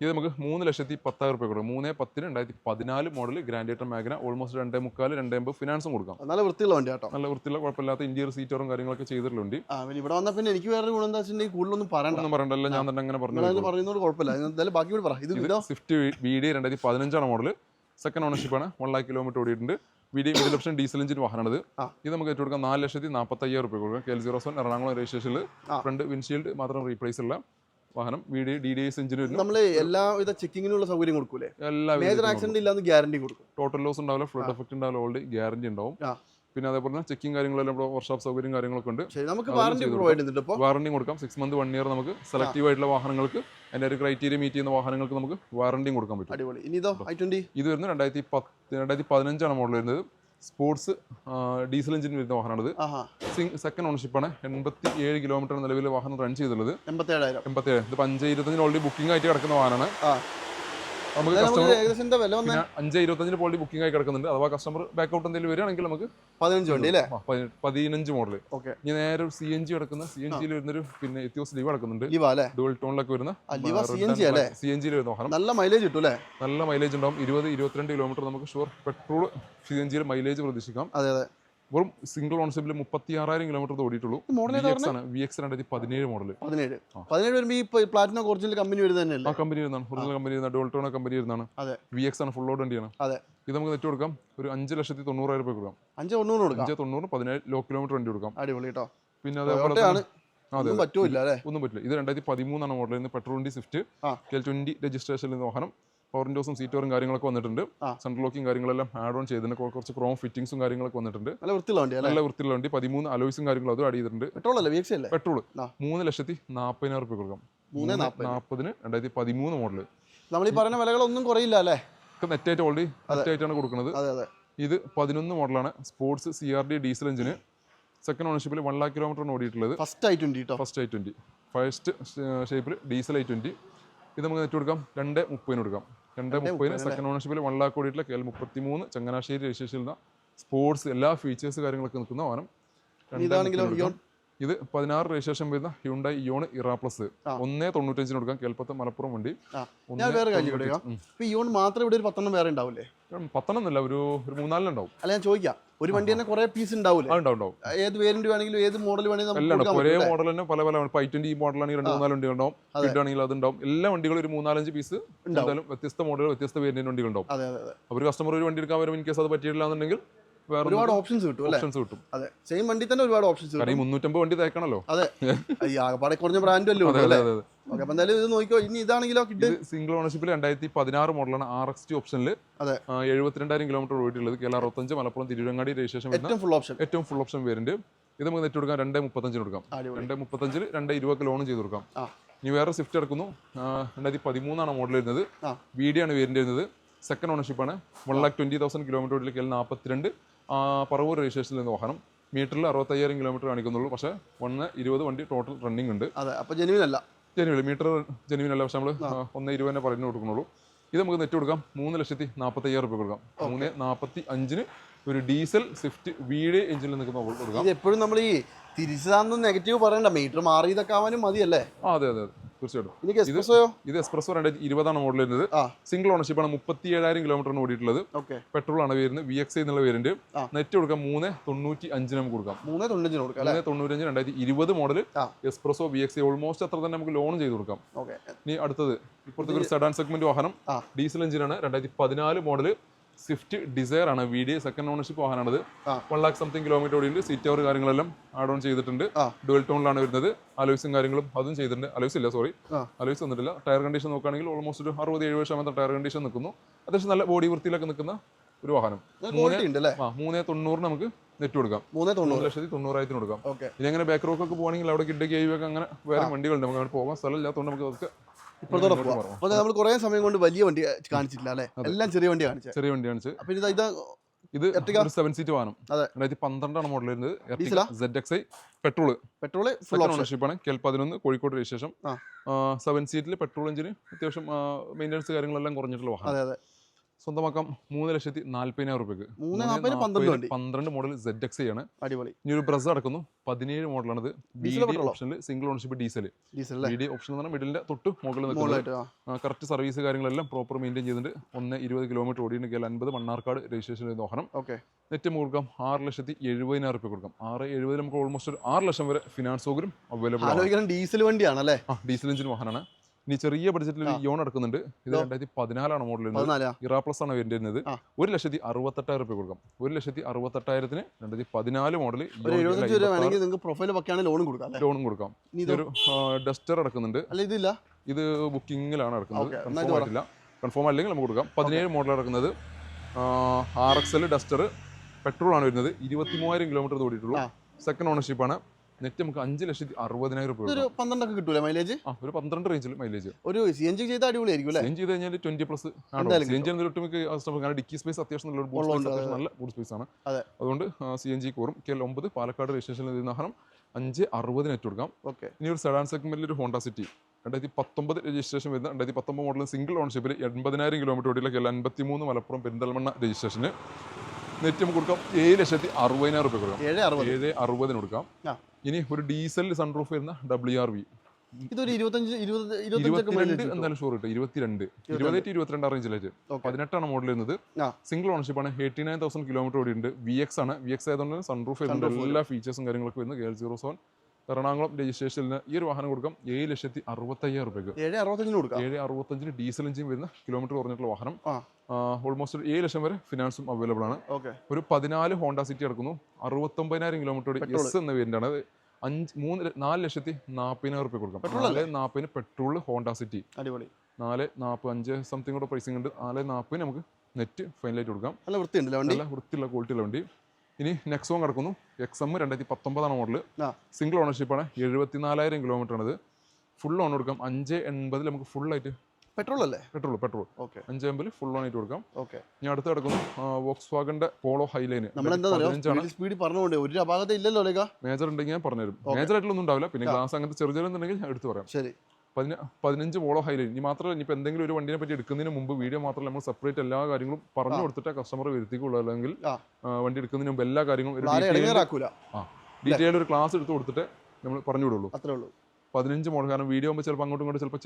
ഇത് നമുക്ക് മൂന്ന് ലക്ഷത്തി പത്തായിരം റുപ്യ കൊടുക്കും. മൂന്ന് പത്തിന് രണ്ടായിരത്തി പതിനാല് മോഡൽ ഗ്രാൻഡേറ്റർ മാഗ്ന ഓൾമോസ്റ്റ് രണ്ടേ മുക്കാൽ രണ്ടേ അമ്പത് ഫിനാൻസും കൊടുക്കാം. നല്ല വൃത്തിയുള്ള വണ്ടി കേട്ടോ നല്ല വൃത്തിയുള്ള കുഴപ്പമില്ലാത്ത ഇന്റീരിയർ സീറ്ററും കാര്യങ്ങളൊക്കെ ചെയ്തിട്ടുണ്ട്. ഇവിടെ വന്നാൽ പിന്നെ എനിക്ക് വേറെ ഗുണം എന്താ വെച്ചിട്ടുണ്ടെങ്കിൽ കൂടുതലൊന്നും പറയണ്ട. ഒന്നും ഞാൻ തന്നെ അങ്ങനെ പറഞ്ഞു പറയുന്നതുകൊണ്ട് കുഴപ്പമില്ല. എന്തായാലും ബാക്കി കൂടി പറ. ഇതോ സ്വിഫ്റ്റ് വി ഡി രണ്ടായിരത്തി പതിനഞ്ചാണ് മോഡൽ സെക്കൻഡ് ഓണർഷിപ്പാണ് വൺ ലാക്ക് കിലോമീറ്റർ ഓടിയിട്ടുണ്ട്. V D middle option diesel engine വാഹനമാണിത്. ആ. ഇത് നമുക്ക് ഏറ്റവും കൊടുക്കാം നാല് ലക്ഷത്തി നാൽപ്പത്തി അയ്യായിരം റുപ്യ കൊടുക്കാം K L zero seven Ernakulam രജിസ്ട്രേഷനിൽ. Front windshield മാത്രം റീപ്ലേസ് ഉള്ള വാഹനം. Video D D S engine വരുന്നു നമ്മൾ എല്ലാവിധ ചെക്കിങ്ങിനുള്ള സൗകര്യം കൊടുക്കൂലേ? എല്ലാ മേജർ ആക്സിഡന്റ് ഇല്ലാന്ന് ഗ്യാരണ്ടി കൊടുക്കും. ടോട്ടൽ ലോസ് ഉണ്ടാവില്ല. ഫ്ലഡ് എഫക്ട് ഉണ്ടാവില്ല. ഓൾറെഡി ഗ്യാരണ്ടി ഉണ്ടാവും. പിന്നെ അതേപോലെ തന്നെ ചെക്കിങ് കാര്യങ്ങളെല്ലാം ഇവിടെ വർഷോപ്പ് സൗകര്യം കാര്യങ്ങളൊക്കെ ഉണ്ട്. നമുക്ക് അതൊന്നും വാറണ്ടി ചെയ്ത് പ്രൊവൈഡ് ചെയ്യുന്നുണ്ട് ഇപ്പോൾ വാറണ്ടി കൊടുക്കാം. സിക്സ് മന്ത് വൺ ഇയർ നമുക്ക് സെലക്റ്റീവ് ആയിട്ടുള്ള വാഹനങ്ങൾക്ക് അതിന്റെ ഒരു ക്രൈറ്റീരിയ മീറ്റ് ചെയ്യുന്ന വാഹനങ്ങൾക്ക് നമുക്ക് വാറണ്ടിയും കൊടുക്കാൻ പറ്റും. ഇതോ വരുന്നത് രണ്ടായിരത്തി പത്ത് രണ്ടായിരത്തി പതിനഞ്ചാണ് മോഡൽ വരുന്നത്. സ്പോർട്സ് ഡീസൽ എഞ്ചിൻ വരുന്ന വാഹനമാണിത്. സെക്കൻഡ് ഓണർഷിപ്പ് സെക്കൻഡ് ഓണർഷിപ്പാണ് എൺപത്തി ഏഴ് കിലോമീറ്റർ നിലവിൽ വാഹനം റൺ ചെയ്തിട്ടുള്ളത് എൺപത്തേഴായിരം എൺപത്തി ഏഴ് ഇത് പഞ്ചായത്തിന് ഓൾറെഡി ബുക്കിംഗ് ആയിട്ട് കിടക്കുന്ന വാഹനമാണ്. നമുക്ക് അതായത് നമുക്ക് കസ്റ്റമർ ഏകദേശം എന്താ വില വന്നേ? അഞ്ച് ഇരുപത്തഞ്ചിന് പോളി ബുക്കിംഗ് ആയി കിടക്കുന്നുണ്ട്. അഥവാ കസ്റ്റമർ ബാക്ക് ഔട്ട് എന്തെങ്കിലും വരികയാണെങ്കിൽ നമുക്ക് പതിനഞ്ച് വണ്ടി അല്ലേ? പതിനഞ്ച് മോഡൽ ഓക്കെ ഇനി നേരെ സി എൻ ജി കിടക്കുന്ന സി എൻ ജിയിൽ വരുന്നൊരു പിന്നെ എത്തിയോസ് ലീവ് കിടക്കുന്നുണ്ട്. ഡുവൽ ടോണിലൊക്കെ വരുന്ന? സി എൻ ജിയിൽ വരുന്ന വാഹനം. നല്ല മൈലേജ് കിട്ടും അല്ലേ? നല്ല മൈലേജ് ഉണ്ടാവും. ഇരുപത് ഇരുപത്തിരണ്ട് കിലോമീറ്റർ നമുക്ക് ഷുവർ പെട്രോൾ സി എൻ ജിയിൽ മൈലേജ് പ്രതീക്ഷിക്കാം. അതെ അതെ. വെറും സിംഗിൾ ഓൺഷിപ്പിൽ മുപ്പത്തി ആറായിരം കിലോമീറ്റർ ഓടിയിട്ടുള്ളൂ. മോഡൽ വി എക്സ് രണ്ടായിരത്തി പതിനേഴ് മോഡൽ പതിനേഴ്. ആ. പതിനേഴ് വരുമ്പോൾ ഈ പ്ലാറ്റിന ഒറിജിനൽ കമ്പനി വരുന്നത് ആ കമ്പനി വരുന്നതാണ്. ഒറിജിനൽ കമ്പനി വരുന്ന ഡോൾട്ടോണ കമ്പനി വരുന്നതാണ്. വി എക്സ് ആണ് ഫുൾ ലോഡ് വണ്ടിയാണ്. ഇത് നമുക്ക് നെറ്റ് കൊടുക്കാം. ഒരു അഞ്ച് ലക്ഷത്തി തൊണ്ണൂറായിരം രൂപ കൊടുക്കാം. അഞ്ച് തൊണ്ണൂറ് കൊടുക്കാം. അഞ്ച് തൊണ്ണൂറ് പതിനേഴ് ലോ കിലോമീറ്റർ വണ്ടി കൊടുക്കാം. അടിപൊളി കേട്ടോ പിന്നെ അതേപോലെ ഒന്നും പറ്റില്ല ഇത് രണ്ടായിരത്തി പതിമൂന്നാണ് മോഡൽ പെട്രോൾ വണ്ടി സ്വിഫ്റ്റ് ട്വന്റി രജിസ്ട്രേഷനിൽ വാഹനം. പവർ വിൻഡോസും സീറ്റോറും കാര്യങ്ങളൊക്കെ വന്നിട്ടുണ്ട്. സെൻട്രൽ ലോക്കിംഗ് കാര്യങ്ങളെല്ലാം ആഡ് ഓൺ ചെയ്തിട്ടുണ്ട്. കുറച്ച് ക്രോം ഫിറ്റിംഗ്സും കാര്യങ്ങളൊക്കെ വന്നിട്ടുണ്ട്. നല്ല വൃത്തിയുള്ള വണ്ടി നല്ല വൃത്തിയുള്ള വണ്ടി. പതിമൂന്ന് അലോയ്സും കാര്യങ്ങളും അതും ആഡ് ചെയ്തിട്ടുണ്ട്. പെട്രോൾ അല്ലേ? പെട്രോൾ. മൂന്ന് ലക്ഷത്തി നാൽപ്പതിനായിരം റുപ്യ കൊടുക്കാം. മൂന്ന് നാൽപ്പത് നാൽപ്പതിന് രണ്ടായിരത്തി പതിമൂന്ന് മോഡൽ നമ്മൾ ഈ പറഞ്ഞ വിലകളൊന്നും കുറയില്ല അല്ലേ? നെറ്റായിട്ട് ഓൾറെഡി നെറ്റായിട്ടാണ് കൊടുക്കുന്നത്. ഇത് പതിനൊന്ന് മോഡലാണ്. Sports C R D diesel എഞ്ചിന് സെക്കൻഡ് ഓണർഷിപ്പിൽ വൺ ലാക്ക് കിലോമീറ്ററാണ് ഓടിയിട്ടുള്ളത്. First I twenty first I twenty first ഷേപ്പിൽ ഡീസൽ ഐ ട്വന്റി ഇത് നമുക്ക് നെറ്റ് കൊടുക്കാം. രണ്ട് മുപ്പതിന് കൊടുക്കാം. രണ്ട് മുപ്പതിന് സെക്കൻഡ് ഓണർഷിപ്പിൽ വൺ ലാക്ക് കോടിയിട്ടുള്ള കെ എൽ മുപ്പത്തി മൂന്ന് ചങ്ങനാശ്ശേരി രജിസ്ട്രേഷൻ സ്പോർട്സ് എല്ലാ ഫീച്ചേഴ്സ് കാര്യങ്ങളൊക്കെ നിൽക്കുന്ന വാഹനം ഇതാണെങ്കിലോ. ഇത് പതിനാറ് രജിസ്ട്രേഷൻ വരുന്ന ഹ്യുണ്ടായി ഇയോൺ ഇറാ പ്ലസ്. ഒന്നേ തൊണ്ണൂറ്റഞ്ചിന് കൊടുക്കാം. കേൾപ്പത്ത് മലപ്പുറം വണ്ടി. ഞാൻ വേറെ കാര്യം മാത്രം ഇവിടെ ഒരു പത്തെണ്ണം വേറെ ഉണ്ടാവില്ലേ? പത്തെണ്ണം അല്ല ഒരു ഒരു മൂന്നാലിനുണ്ടാവും അല്ല ഞാൻ ചോദിക്കാം. ഒരു വണ്ടി തന്നെ കുറെ പീസ് ഉണ്ടാവില്ലേ ഉണ്ടാവും ഉണ്ടാവും. ഏത് വേരിയന്റ് വേണമെങ്കിലും ഏത് മോഡൽ വേണമെങ്കിലും ഉണ്ടാവും. ഒരേ മോഡൽ തന്നെ പല പല ഐ ട്വന്റി ഈ മോഡലാണെങ്കിൽ രണ്ട് മൂന്നാൽ വണ്ടികൾ ഉണ്ടാവും. ആണെങ്കിൽ ഫിഡ് ആണെങ്കിൽ അതുണ്ടാവും എല്ലാ വണ്ടികളും ഒരു മൂന്നാലഞ്ച് പീസ് ഉണ്ടാവും. എന്തായാലും വ്യത്യസ്ത മോഡൽ വ്യത്യസ്ത വേരിയന്റ് വണ്ടികൾ ഉണ്ടാവും. അതെ അതെ അതെ. അവർ കസ്റ്റമർ ഒരു വണ്ടി എടുക്കാൻ വരും ഇൻ കേസ് അത് പറ്റിയിട്ടില്ല എന്നുണ്ടെങ്കിൽ ഒരുപാട് ഓപ്ഷൻസ് കിട്ടും ഓപ്ഷൻസ് കിട്ടും. അതെ. സെയിം വണ്ടി തന്നെ ഒരുപാട് ഓപ്ഷൻസ് കിട്ടും. മുന്നൂറ്റമ്പത് വണ്ടി തേക്കണല്ലോ. അതെ. (laughs) ആകപ്പാടെ കുറഞ്ഞ ബ്രാൻഡ് അല്ലേ അതെ അതെ അല്ലേ? അതെ അതെ. ഓക്കെ അപ്പൊ എന്തായാലും ഇത് നോക്കിക്കോ. ഇനി ഇതാണെങ്കിലോ കിഡ്? സിംഗിൾ ഓണർഷിപ്പിൽ രണ്ടായിരത്തി പതിനാറ് മോഡലാണ് ആർ എക്സ് ടി ഓപ്ഷനിൽ അതെ. എഴുപത്തിരണ്ടായിരം കിലോമീറ്റർ ഓടിയിട്ടുള്ളത് കേരള അറുപത്തഞ്ച് മലപ്പുറം തിരുവങ്ങാടി രജിസ്ട്രേഷൻ ഏറ്റവും ഫുൾ ഓപ്ഷൻ ഏറ്റവും ഫുൾ ഓപ്ഷൻ വേരിയന്റ് ഇത് നമുക്ക് നെറ്റ് കൊടുക്കാം രണ്ട് മുപ്പത്തഞ്ചിന് കൊടുക്കാം. രണ്ടേ മുപ്പത്തഞ്ചിൽ രണ്ട് ഇരുപത് ലോണും ചെയ്ത് കൊടുക്കാം. ഇനി വേറെ സ്വിഫ്റ്റ് ഇറക്കുന്നു. രണ്ടായിരത്തി പതിമൂന്നാണ് മോഡൽ വരുന്നത്. ആ. വി ഡി ആണ് വേരിയന്റ് വരുന്നത് സെക്കൻഡ് ഓണർഷിപ്പാണ് one lakh twenty thousand kilometre ഓടിയിൽ Kerala നാൽപ്പത്തിരണ്ട് പറവൂർ രജിസ്ട്രേഷനിൽ നിന്ന് വാഹനം. മീറ്ററിൽ അറുപത്തയ്യായിരം കിലോമീറ്റർ കാണിക്കുന്നുള്ളൂ. പക്ഷേ ഒന്ന് ഇരുപത് വണ്ടി ടോട്ടൽ റണ്ണിംഗ് ഉണ്ട്. അതെ അപ്പോൾ ജെനുവിൻ അല്ല. ജെനുവിൻ മീറ്റർ ജെനുവിൻ അല്ല. പക്ഷെ നമ്മൾ ഒന്ന് ഇരുപതിനെ പറഞ്ഞു കൊടുക്കുന്നുള്ളൂ. ഇത് നമുക്ക് നെറ്റ് കൊടുക്കാം. മൂന്ന് ലക്ഷത്തി നാൽപ്പത്തയ്യായിരം രൂപ കൊടുക്കാം. മൂന്ന് നാൽപ്പത്തി അഞ്ചിന് ഒരു ഡീസൽ സ്വിഫ്റ്റ് വീഡ് എഞ്ചിനിൽ നിൽക്കുന്ന കൊടുക്കാം. എപ്പോഴും നമ്മൾ ഈ തിരിച്ചാന്ന് നെഗറ്റീവ് പറയണ്ട. മീറ്റർ മാറിയതൊക്കെ ആവാനും മതിയല്ലേ? അതെ അതെ തീർച്ചയായിട്ടും. എക്സ്പ്രസോയോ ഇത് എക്സ്പ്രസോ രണ്ടായിരത്തി ഇരുപതാണ് മോഡൽ വരുന്നത്. സിംഗിൾ ഓണർഷിപ്പ് ആണ് മുപ്പത്തി ഏഴായിരം കിലോമീറ്ററിന് ഓടിയിട്ടുള്ളത്. ഓക്കെ പെട്രോൾ ആണ് വരുന്നത് വി എക്സ് എന്നുള്ള വേരിയന്റ് നെറ്റ് കൊടുക്കാം മൂന്ന് തൊണ്ണൂറ്റി അഞ്ചിന് നമുക്ക് കൊടുക്കാം. മൂന്ന് തൊണ്ണൂറ്റിന് കൊടുക്കാം മൂന്ന് തൊണ്ണൂറ്റഞ്ച് രണ്ടായിരത്തി ഇരുപത് model S-Presso S-Presso V X almost അത്ര തന്നെ നമുക്ക് ലോൺ ചെയ്ത് കൊടുക്കാം. ഓക്കെ ഇനി അടുത്തത് ഇപ്പോഴത്തെ ഒരു സെഡാൻ സെഗ്മെന്റ് വാഹനം. ഡീസൽ എഞ്ചിനാണ് രണ്ടായിരത്തി പതിനാല് മോഡൽ സ്വിഫ്റ്റ് ഡിസയർ ആണ് വി ഡി സെക്കൻഡ് ഓണർഷിപ്പ് വാഹനമാണത്. വൺ ലാക്ക് സംതിങ് കിലോമീറ്റർ ഓടിയുണ്ട് സീറ്റ് അവർ കാര്യങ്ങളെല്ലാം ആഡ് ഓൺ ചെയ്തിട്ടുണ്ട്. ഡുവൽ ടോണിലാണ് വരുന്നത്. അലോയ്സും കാര്യങ്ങളും അതും ചെയ്തിട്ടുണ്ട്. അലോയ്സ് ഇല്ല സോറി. അലോയ്സ് വന്നിട്ടില്ല. ടയർ കണ്ടീഷൻ നോക്കുകയാണെങ്കിൽ ഓൾമോസ്റ്റ് ഒരു അറുപത് എഴുപത് ശതമാനം ടയർ കണ്ടീഷൻ നിൽക്കുന്നു. അത്യാവശ്യം നല്ല ബോഡി വൃത്തിയിലൊക്കെ നിൽക്കുന്ന ഒരു വാഹനം. മൂന്നേ തൊണ്ണൂറിന് നമുക്ക് നെറ്റ് കൊടുക്കാം. മൂന്നേ തൊണ്ണൂറ്. ലക്ഷത്തി തൊണ്ണൂറായിരത്തിന് കൊടുക്കാം. ഇനി അങ്ങനെ ബാക്ക് റോക്കൊക്കെ പോകുകയാണെങ്കിൽ അവിടെ കിഡ്ഡക്ക് ഒക്കെ അങ്ങനെ വേറെ വണ്ടികളുണ്ട്. നമുക്ക് അവിടെ പോകാൻ സ്ഥലം ഇല്ലാത്തതുകൊണ്ട് നമുക്ക് അതൊക്കെ ഇപ്പോഴത്തോടെ ഇങ്ങോട്ട് പോവാം. അപ്പൊ നമ്മൾ കുറെ സമയം കൊണ്ട് വലിയ വണ്ടി കാണിച്ചിട്ടില്ല അല്ലേ? എല്ലാം ചെറിയ വണ്ടി കാണിച്ചത് ചെറിയ വണ്ടി കാണിച്ചു അപ്പൊ ഇത് ഇതാ ഇത് സെവൻ സീറ്റ് വാഹനം. അതെ. രണ്ടായിരത്തി പന്ത്രണ്ടാണ് മോഡൽ വരുന്നത് Z X I petrol petrol full ownership ആണ്. കെൽ പതിനൊന്ന് കോഴിക്കോട് രജിസ്ട്രേഷൻ. സെവൻ സീറ്റിൽ പെട്രോൾ എഞ്ചിന് അത്യാവശ്യം മെയിന്റെനൻസ് കാര്യങ്ങളെല്ലാം കുറഞ്ഞിട്ടുള്ള വാഹനം. അതെ അതെ. സ്വന്തമാക്കാം മൂന്ന് ലക്ഷത്തി നാല്പതിനായിരം റുപ്യക്ക്. പന്ത്രണ്ട് മോഡൽ സെഡ് എക്സ് ആണ്. അടിപൊളി. ഇനി ഒരു ബ്രസ് അടക്കുന്നു. പതിനേഴ് മോഡലാണ് ബി ഡി ഓപ്ഷനിൽ single ownership diesel B D option എന്ന് പറഞ്ഞാൽ മിഡിലിന്റെ തൊട്ട് മുകളിൽ നിൽക്കുന്നത്. കറക്റ്റ് സർവീസ് കാര്യങ്ങളെല്ലാം പ്രോപ്പർ മെയിന്റെയിൻ ചെയ്തിട്ടുണ്ട് ഒന്ന് ഇരുപത് കിലോമീറ്റർ ഓടിയിട്ടുണ്ടെങ്കിൽ അൻപത് മണ്ണാർക്കാട് രജിസ്ട്രേഷൻ ചെയ്ത വാഹനം. ഓക്കെ നെറ്റ് കൊടുക്കാം ആറ് ലക്ഷത്തി എഴുപതിനായിരം റുപ്യ കൊടുക്കാം. ആറ് എഴുപത് നമുക്ക് ഓൾമോസ്റ്റ് ഒരു ആറ് ലക്ഷം വരെ ഫിനാൻസ് സൗകര്യം അവൈലബിൾ ആണ്. ഡീസൽ വണ്ടിയാണ് അല്ലേ ഡീസൽ എഞ്ചിൻ വാഹനമാണ് ഇനി ചെറിയ ബഡ്ജറ്റിൽ ഒരു ലോൺ എടുക്കുന്നുണ്ട് ഇത്? രണ്ടായിരത്തി പതിനാലാണ് മോഡൽ ഇറ പ്ലസ് ആണ് വരുന്നത്. ഒരു ലക്ഷത്തി അറുപത്തെട്ടായിരം രൂപ കൊടുക്കാം. ഒരു ലക്ഷത്തി അറുപത്തെട്ടായിരത്തിന് രണ്ടായിരത്തി പതിനാല് മോഡൽ ലോണും കൊടുക്കാം ലോണും കൊടുക്കാം. ഇതൊരു ഡസ്റ്റർ അടക്കുന്നുണ്ട്. ഇത് ബുക്കിങ്ങിലാണ് അടക്കുന്നത്. കൺഫേം ആയിട്ടില്ല. കൺഫേം അല്ലെങ്കിൽ നമുക്ക് കൊടുക്കാം. പതിനേഴ് model അടക്കുന്നത്. R X L Duster petrol ആണ് വരുന്നത്. ഇരുപത്തി മൂവായിരം കിലോമീറ്റർ ഓടിയിട്ടുള്ളൂ. സെക്കൻഡ് ഓണർഷിപ്പാണ് ആണ്. നെറ്റ് നമുക്ക് അഞ്ച് ലക്ഷത്തി അറുപതിനായിരം രൂപ ഒരു പന്ത്രണ്ടൊക്കെ കിട്ടൂലേ മൈലേജ് ആ ഒരു പന്ത്രണ്ട് റേഞ്ചിൽ മൈലേജ് ഒരു സി എൻ ജി ചെയ്ത അടിപൊളിയായിരിക്കും അല്ലേ? ജി ചെയ്ത് കഴിഞ്ഞാൽ twenty plus C N G ഒട്ടുമിക്ക കസ്റ്റമർ കാരണം ഡിക്കി സ്പേസ് അത്യാവശ്യം നല്ല ബൂട്ട് സ്പേസ് നല്ല ബൂട്ട് സ്പേസ് ആണ്. അതെ. അതുകൊണ്ട് സി എൻ ജി കൂറും കെ എൽ ഒമ്പത് പാലക്കാട് രജിസ്ട്രേഷനിൽ നിന്ന് വാഹനം അഞ്ച് അറുപത് നെറ്റ് കൊടുക്കാം. ഓക്കെ. ഇനി ഒരു സെഡാൻ സെഗ്മെന്റിൽ ഒരു ഹോണ്ട സിറ്റി രണ്ടായിരത്തി പത്തൊമ്പത് രജിസ്ട്രേഷൻ വരുന്ന രണ്ടായിരത്തി പത്തൊമ്പത് മോഡൽ സിംഗിൾ ഓണർഷിപ്പിൽ എൺപതിനായിരം കിലോമീറ്റർ ഓടിയിലേക്ക് അല്ല അൻപത്തി മൂന്ന് മലപ്പുറം പെരിന്തൽമണ്ണ രജിസ്ട്രേഷന് നെറ്റ് നമുക്ക് കൊടുക്കാം ഏഴ് ലക്ഷത്തി അറുപതിനായിരം റുപ്യ കൊടുക്കാം. ഏഴ് അറുപത്. ഏഴ് അറുപതിന് കൊടുക്കാം. ഇനി ഒരു ഡീസൽ സൺറൂഫ് വരുന്ന ഡബ്ല്യു ആർ വി ഇതൊരു ഇരുപത്തഞ്ച് ഇരുപത്തിരണ്ട് എന്തായാലും കിട്ടും ഇരുപത്തിരണ്ട്. ഇരുപത്തെട്ട് ഇരുപത്തിരണ്ട് റേഞ്ചിലേക്ക്. പതിനെട്ടാണ് മോഡൽ വരുന്നത്. സിംഗിൾ ഓണർഷിപ്പ് ആണ്. എയ്റ്റി നയൻ തൗസൻഡ് കിലോമീറ്റർ ഓടിയുണ്ട്. വി എക്സ് ആണ്. വി എക്സ് ആയതുകൊണ്ട് സൺറൂഫ് വരുന്നുണ്ട് എല്ലാ ഫീച്ചേഴ്സും കാര്യങ്ങളൊക്കെ വരുന്നത് K L zero seven Ernakulam രജിസ്ട്രേഷനിൽ ഈ ഒരു വാഹനം കൊടുക്കാം. ഏഴ് ലക്ഷത്തി അറുപത്തയ്യായിരം റുപ്യക്ക് ഏഴ് അറുപത്തഞ്ചിന് കൊടുക്കാം. ഏഴ് അറുപത്തഞ്ചിന് ഡീസൽ എഞ്ചിൻ വരുന്ന കിലോമീറ്റർ കുറഞ്ഞിട്ടുള്ള വാഹനം. ഓൾമോസ്റ്റ് ഒരു ഏഴ് ലക്ഷം വരെ ഫിനാൻസും അവൈലബിൾ ആണ്. ഒരു പതിനാല് ഹോണ്ട സിറ്റി അടക്കുന്നു. അറുപത്തൊമ്പതിനായിരം കിലോമീറ്റർ. എസ് എന്ന ആണ്. അഞ്ച് മൂന്ന് നാല് ലക്ഷത്തി നാൽപ്പതിനായിരം റുപ്യ കൊടുക്കാം. Petrol നാല് നാൽപ്പതിന് പെട്രോൾ ഹോണ്ട സിറ്റി. അടിപൊളി. നാല് നാൽപ്പത് അഞ്ച് സംതിങ് കൂടെ പ്രൈസിംഗ് ഉണ്ട്. നാല് നാൽപ്പതിന് നമുക്ക് നെറ്റ് ഫൈനലായിട്ട് കൊടുക്കാം. നല്ല വൃത്തിയുണ്ടല്ലോ നല്ല വൃത്തിയുള്ള ക്വാളിറ്റിയുള്ള വണ്ടി. ഇനി നെക്സോൺ കിടക്കുന്നു. എക്സ് എം രണ്ടായിരത്തി പത്തൊമ്പതാണ് മോഡൽ സിംഗിൾ സിംഗിൾ ഓണർഷിപ്പാണ് എഴുപത്തിനാലായിരം കിലോമീറ്റർ ആണ് ഫുൾ ഓൺ കൊടുക്കാം. അഞ്ച് എൺപതിൽ നമുക്ക് ഫുൾ ആയിട്ട് പെട്രോൾ അല്ലേ? പെട്രോൾ പെട്രോൾ ഓക്കെ അഞ്ച് എൺപതിൽ ഫുൾ ഓൺ ആയിട്ട് കൊടുക്കാം. ഓക്കെ ഇനി അടുത്ത് കിടക്കുന്നു. വോക്സ് വാഗന്റെ പോളോ ഹൈലൈന് സ്പീഡ് പറഞ്ഞുകൊണ്ട് ഒരു അപാകത ഇല്ലല്ലോ മേജർ ഉണ്ടെങ്കിൽ ഞാൻ പറഞ്ഞുതരും. മേജർ ആയിട്ടുള്ള ഒന്നും ഉണ്ടാവില്ല. പിന്നെ. ഗ്ലാസ് അങ്ങനത്തെ ചെറിയ ചെറിയ ഞാൻ എടുത്ത് പറയാം. ശരി. പതിന പതിനഞ്ച് വോളോ ഹൈലൈറ്റ് ഇനി മാത്രമല്ല ഇനിയിപ്പോൾ എന്തെങ്കിലും ഒരു വണ്ടിനെ പറ്റി എടുക്കുന്നതിന് മുമ്പ് വീഡിയോ മാത്രമല്ല നമ്മൾ സെപ്പറേറ്റ് എല്ലാ കാര്യങ്ങളും പറഞ്ഞു ആ. കൊടുത്തിട്ട് കസ്റ്റമർ വരുത്തിക്കുള്ളൂ അല്ലെങ്കിൽ ആ. ആ, വണ്ടി എടുക്കുന്നതിന് മുമ്പ് എല്ലാ കാര്യങ്ങളും ഒരു ഇടങ്ങേറാക്കൂല. ഡീറ്റെയിൽ ഒരു ക്ലാസ് എടുത്ത് കൊടുത്തിട്ട് നമ്മൾ പറഞ്ഞു വിടുള്ളൂ. അത്രേ ഉള്ളൂ. പതിനഞ്ച് മോഡൽ കാരണം വീഡിയോ ആകുമ്പോൾ ചിലപ്പോൾ അങ്ങോട്ടും ഇങ്ങോട്ടും ചിലപ്പോൾ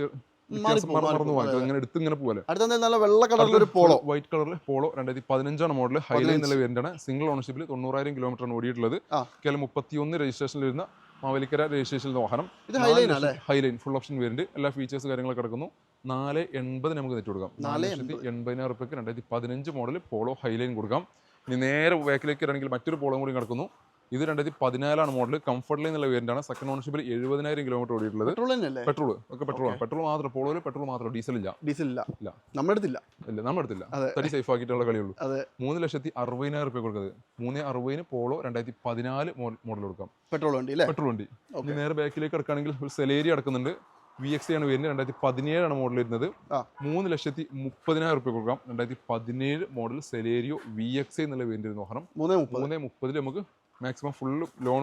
മറന്നു മാറിപ്പോവും. അങ്ങനെ എടുത്ത് ഇങ്ങനെ പോലെ നല്ല വെള്ള കളറിലൊരു പോളോ വൈറ്റ് കളറിൽ പോളോ രണ്ടായിരത്തി പതിനഞ്ചാണ് മോഡൽ ഹൈലൈറ്റ് നില വേരിയന്റാണ് സിംഗിൾ ഓണർഷിപ്പിൽ തൊണ്ണൂറായിരം കിലോമീറ്ററാണ് ഓടിയിട്ടുള്ളത്. കേരളം കേവലം മുപ്പത്തിയൊന്ന് രജിസ്ട്രേഷനിൽ വരുന്ന മാവേലിക്കര രജിസ്ട്രേഷൻ വാഹനം. ഇത് ഹൈലൈൻ അല്ലേ ഹൈലൈൻ ഫുൾ ഓപ്ഷൻ വേരിയന്റ് എല്ലാ ഫീച്ചേഴ്സ് കാര്യങ്ങളൊക്കെ കിടക്കുന്നു. നാല് എൺപത് നമുക്ക് നെറ്റ് കൊടുക്കാം. നാല് ലക്ഷത്തി എൺപതിനായിരം റുപ്യക്ക് രണ്ടായിരത്തി പതിനഞ്ച് മോഡൽ പോളോ ഹൈലൈൻ കൊടുക്കാം. ഇനി നേരെ വേക്കിലേക്ക് ഇറങ്ങി മറ്റൊരു പോളോ കൂടി കിടക്കുന്നു. ഇത് രണ്ടായിരത്തി പതിനാലാണ് മോഡൽ കംഫർട്ടിൽ എന്നുള്ള വേരിയന്റ് ആണ്. സെക്കൻഡ് ഓണർഷിപ്പിൽ എഴുപതിനായിരം കിലോമീറ്റർ ഓടിയിട്ടുള്ളത്. പെട്രോൾ അല്ലേ? പെട്രോൾ ഒക്കെ പെട്രോൾ പെട്രോൾ മാത്രം പോളോയിൽ പെട്രോൾ മാത്രം ഡീസൽ ഇല്ല. ഡീസൽ ഇല്ല. ഇല്ല. നമ്മുടെ അടുത്തില്ല. ഇല്ല നമ്മുടെ അടുത്തില്ല. തടി സേഫ് ആക്കിയിട്ടുള്ള കളിയുള്ളൂ. അതെ. മൂന്ന് ലക്ഷത്തി അറുപതിനായിരം റുപ്യ കൊടുക്കുന്നത് മൂന്ന് അറുപതിന് പോളോ രണ്ടായിരത്തി പതിനാല് മോഡൽ കൊടുക്കാം. പെട്രോൾ വണ്ടി അല്ലേ? പെട്രോൾ വണ്ടി. ഇനി നേരെ ബാക്കിലേക്ക് കിടക്കുകയാണെങ്കിൽ ഒരു സെലേരി അടക്കുന്നുണ്ട്. വി എക്സ് ആണ് വരുന്നത്. രണ്ടായിരത്തി പതിനേഴാണ് മോഡൽ വരുന്നത്. മൂന്ന് ലക്ഷത്തി മുപ്പതിനായിരം റുപ്യ കൊടുക്കാം. രണ്ടായിരത്തി പതിനേഴ് മോഡൽ സെലേരിയോ വി എക്സ് എന്നുള്ള വേണ്ടി വാഹനം. മുപ്പത്. മൂന്ന് മുപ്പതിൽ നമുക്ക് മാക്സിമം ഫുൾ ലോൺ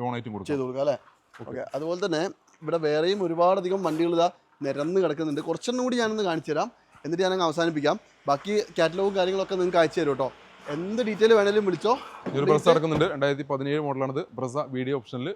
ലോൺ ആയിട്ടും കൊടുക്കും. ചെയ്ത് കൊടുക്കാം അല്ലേ? ഓക്കെ അതുപോലെ തന്നെ ഇവിടെ വേറെയും ഒരുപാടധികം വണ്ടികൾ ഇതാ നിരന്ന് കിടക്കുന്നുണ്ട്. കുറച്ചെണ്ണം കൂടി ഞാനൊന്ന് കാണിച്ചു തരാം. എന്നിട്ട് ഞാനങ്ങ് അവസാനിപ്പിക്കാം. ബാക്കി കാറ്റലോഗും കാര്യങ്ങളൊക്കെ നിങ്ങൾക്ക് അയച്ചു തരും കേട്ടോ എന്ത് ഡീറ്റെയിൽ വേണേലും വിളിച്ചോ. ഒരു ബ്രസ നടക്കുന്നുണ്ട് രണ്ടായിരത്തി പതിനേഴ് മോഡലാണിത് ബ്രസ വീഡിയോ ഓപ്ഷനിൽ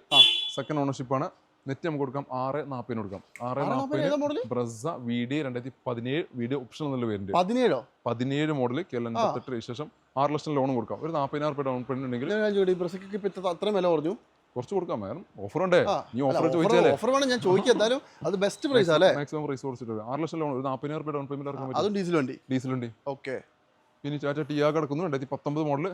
സെക്കൻഡ് ഓണർഷിപ്പാണ് നെറ്റ് നമുക്ക് കൊടുക്കാം. ആറ് നാൽപ്പതിന് കൊടുക്കാം. ആറ് നാൽപ്പതിന് ബ്രസ വീഡിയോ രണ്ടായിരത്തി പതിനേഴ് വീഡിയോ ഓപ്ഷൻ എന്നുള്ള പേരുണ്ട് പതിനേഴോ? പതിനേഴ് മോഡൽ കേരളം എൺപത്തെട്ട് രജിസ്ട്രേഷൻ. ആറ് ലക്ഷം ലോൺ കൊടുക്കാം. ഒരു നാൽപ്പതിനായിരം രൂപ ഡൗൺ പേയ്മെന്റ് ഉണ്ടെങ്കിൽ ബ്രസയ്ക്ക് ഇപ്പൊ വില പറഞ്ഞു കുറച്ച് കൊടുക്കാം. മാഡം ഓഫർ ഉണ്ടേ. നീ ഓഫർ ചോദിച്ചാലേ. ഓഫർ വേണം ഞാൻ ചോദിക്കാം. എന്തായാലും അത് ബെസ്റ്റ് പ്രൈസ് അല്ലേ? മാക്സിമം പ്രൈസ് കുറച്ചിട്ട് ആറ് ലക്ഷം ലോൺ ഒരു നാൽപ്പതിനായിരം രൂപ ഡൗൺ പേയ്മെന്റ് ഇറക്കാൻ പറ്റും അതും ഡീസൽ വണ്ടി. ഡീസലുണ്ട് ഓക്കെ. പിന്നെ ടാറ്റ ടിയാ കിടക്കുന്നു. രണ്ടായിരത്തി പത്തൊമ്പത് മോഡൽ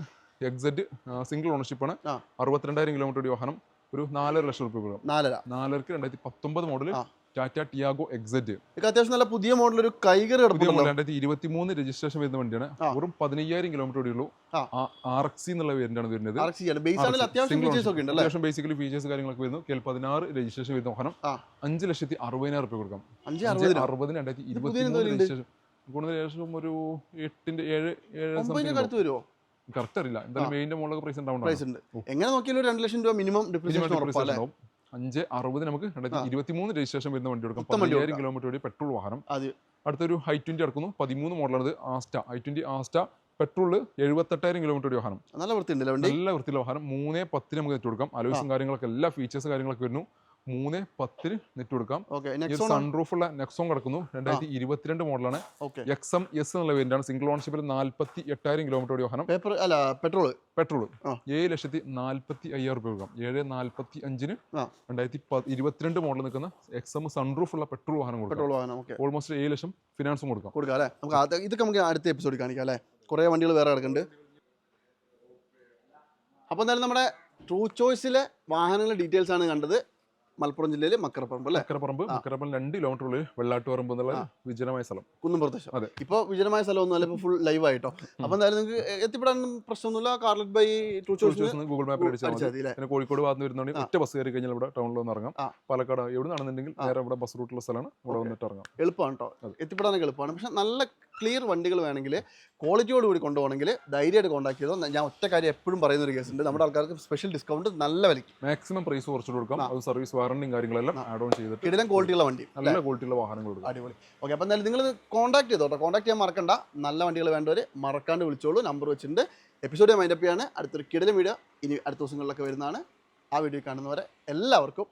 എക്സെറ്റ് സിംഗിൾ ഓണർഷിപ്പാണ്. അറുപത്തിരണ്ടായിരം കിലോമീറ്റർ വാഹനം. ഒരു നാലര ലക്ഷം റുപ്യ കൊടുക്കും നാലര. നാലരക്ക് രണ്ടായിരത്തി പത്തൊമ്പത് മോഡൽ. ടാറ്റ ടിയാഗോ എക്സെറ്റ് അത്യാവശ്യം നല്ല പുതിയ മോഡൽ ഒരു കൈകറി രണ്ടായിരത്തി ഇരുപത്തി മൂന്ന് രജിസ്ട്രേഷൻ വരുന്ന വണ്ടിയാണ്. വെറും പതിനയ്യായിരം കിലോമീറ്റർ ഓടിയുള്ളൂ. ആർ എക്സി എന്നുള്ള വേരിയന്റാണ് വരുന്നത്. അത്യാവശ്യം ബേസിക്കലി ഫീച്ചേഴ്സ് കാര്യങ്ങളൊക്കെ വരുന്നു. കേൾ പതിനാറ് രജിസ്ട്രേഷൻ വരുന്ന വാഹനം. അഞ്ച് ലക്ഷത്തി അറുപതിനായിരം റുപ്യ കൊടുക്കാം. അഞ്ച് അറുപതിനോ രണ്ടായിരത്തി ഇരുപത്തി മൂന്ന് രജിസ്ട്രേഷൻ കൂടുതൽ ഏകദേശം ഒരു എട്ടിന്റെ ഏഴ് ഏഴ് വരുമോ കറക്റ്റ് അറിയില്ല. എന്തായാലും മെയിന്റെ മുകളിലൊക്കെ പ്രൈസ് ഉണ്ടാവും പ്രൈസ് ഉണ്ട്. എങ്ങനെ നോക്കിയാലും രണ്ട് ലക്ഷം രൂപ മിനിമം ഡിപ്രീസിയേഷൻ അഞ്ച് അറുപത് നമുക്ക് രണ്ടായിരത്തി ഇരുപത്തി മൂന്ന് രജിസ്ട്രേഷൻ വരുന്ന വണ്ടി കൊടുക്കാം പതിനായിരം കിലോമീറ്റർ വഴി പെട്രോൾ വാഹനം. അടുത്തൊരു ഹൈ ട്വന്റി എടുക്കുന്നു പതിമൂന്ന് മോഡലാണ് Asta high twenty Asta petrol എഴുപത്തെട്ടായിരം kilometre വാഹനം. നല്ല വൃത്തിയുള്ള വാഹനം. മൂന്ന് പത്തിന് നമുക്ക് കൊടുക്കാം അലോയ്സും കാര്യങ്ങളൊക്കെ എല്ലാ ഫീച്ചേഴ്സ് കാര്യങ്ങളൊക്കെ വരുന്നു. മൂന്ന് പത്തിന് നെറ്റ് കൊടുക്കാം. സൺറൂഫ് ഉള്ള നെക്സോൺ കിടക്കുന്നു. രണ്ടായിരത്തി ഇരുപത്തിരണ്ട് മോഡലാണ് എക്സ് എം എസ് എന്നുള്ള വേരിയന്റാണ് സിംഗിൾ ഓൺഷിപ്പിൽ നാൽപ്പത്തി എട്ടായിരം കിലോമീറ്റർ വാഹനം. അല്ല പെട്രോൾ പെട്രോൾ. ഏഴ് ലക്ഷത്തി നാൽപ്പത്തി അയ്യായിരം രൂപ കൊടുക്കാം. ഏഴ് നാൽപ്പത്തി അഞ്ചിന്. രണ്ടായിരത്തി ഇരുപത്തിരണ്ട് മോഡൽ നിൽക്കുന്ന എക്സ് എം സൺറൂഫ് ഉള്ള പെട്രോൾ വാഹനം കൊടുക്കാം. പെട്രോൾ വാഹനം ഓക്കെ ഓൾമോസ്റ്റ് ഏഴ് ലക്ഷം ഫിനാൻസും കൊടുക്കാം. കൊടുക്കാം അല്ലേ? നമുക്ക് ഇതൊക്കെ നമുക്ക് അടുത്ത എപ്പിസോഡ് കാണിക്കാം അല്ലേ? കുറേ വണ്ടികൾ വേറെ കിടക്കുന്നുണ്ട്. അപ്പോൾ എന്തായാലും നമ്മുടെ ട്രൂ ചോയ്സിലെ വാഹനങ്ങളുടെ ഡീറ്റെയിൽസ് ആണ് കണ്ടത്. മലപ്പുറം ജില്ലയിലെ മക്കരപ്പറമ്പ് അല്ലേ? മക്കരപ്പറമ്പ് മക്കരപ്പറമ്പ് രണ്ട് കിലോമീറ്റർ ഉള്ളിൽ വെള്ളാട്ടുപറമ്പ് എന്നുള്ള വിജനമായ സ്ഥലം. കുന്നും പ്രദേശം അതെ. ഇപ്പോൾ വിജനമായ സ്ഥലമൊന്നും അല്ല ഇപ്പോൾ ഫുൾ ലൈവ് ആയിട്ടോ? അപ്പോൾ എന്തായാലും നിങ്ങൾക്ക് എത്തിപ്പെടാൻ പ്രശ്നമൊന്നുമില്ല. Carlet by two choice Google മാപ്പിൽ അടിച്ചാൽ മതി പിന്നെ കോഴിക്കോട് ഭാഗത്ത് വരുന്നുണ്ടെങ്കിൽ ഒറ്റ ബസ് കയറി കഴിഞ്ഞാൽ ഇവിടെ ടൗണിൽ ഒന്ന് ഇറങ്ങാം. പാലക്കാട് എവിടെ നിന്നാണെന്നുണ്ടെങ്കിൽ നേരെ ഇവിടെ ബസ് റൂട്ടുള്ള സ്ഥലമാണ്. ഇവിടെ വന്നിട്ട് ഇറങ്ങാം. എളുപ്പമാണ് കേട്ടോ. എത്തിപ്പെടാനൊക്കെ എളുപ്പമാണ്. പക്ഷെ നല്ല ക്ലിയർ വണ്ടികൾ വേണമെങ്കിൽ ക്വാളിറ്റിയോട് കൂടി കൊണ്ടുപോകണമെങ്കിൽ ധൈര്യമായിട്ട് കോൺടാക്ട് ചെയ്തോ. ഞാൻ ഒറ്റ കാര്യം എപ്പോഴും പറയുന്ന ഒരു ഉണ്ട്. നമ്മുടെ ആൾക്കാർക്ക് സ്പെഷ്യൽ ഡിസ്കൗണ്ട് നല്ല വിലയ്ക്ക്. മാക്സിമം പ്രൈസ് കുറച്ചുകൊടുക്കാം അത് സർവീസ് വാറണ്ടിയും കാര്യങ്ങളെല്ലാം ആഡ് ഓൺ ചെയ്തിട്ട് കിടിലം ക്വാളിറ്റിയുള്ള വണ്ടി നല്ല ക്വാളിറ്റിയുള്ള വാഹനങ്ങൾ ഉണ്ട് അടിപൊളി. ഓക്കെ അപ്പോൾ എന്തായാലും നിങ്ങൾ കോൺടാക്ട് ചെയ്തോ കേട്ടോ കോൺടാക്ട് ചെയ്യാൻ മറക്കണ്ട. നല്ല വണ്ടികൾ വേണ്ടവർ മറക്കാണ്ട് വിളിച്ചോളൂ. നമ്പർ വെച്ചിട്ടുണ്ട്. എപ്പിസോഡ് മൈൻഡപ്പ് ചെയ്യാണ്. അടുത്തൊരു കിടലും വീഡിയോ ഇനി അടുത്ത ദിവസങ്ങളിലൊക്കെ വരുന്നതാണ്. ആ വീഡിയോ കാണുന്നവരെ എല്ലാവർക്കും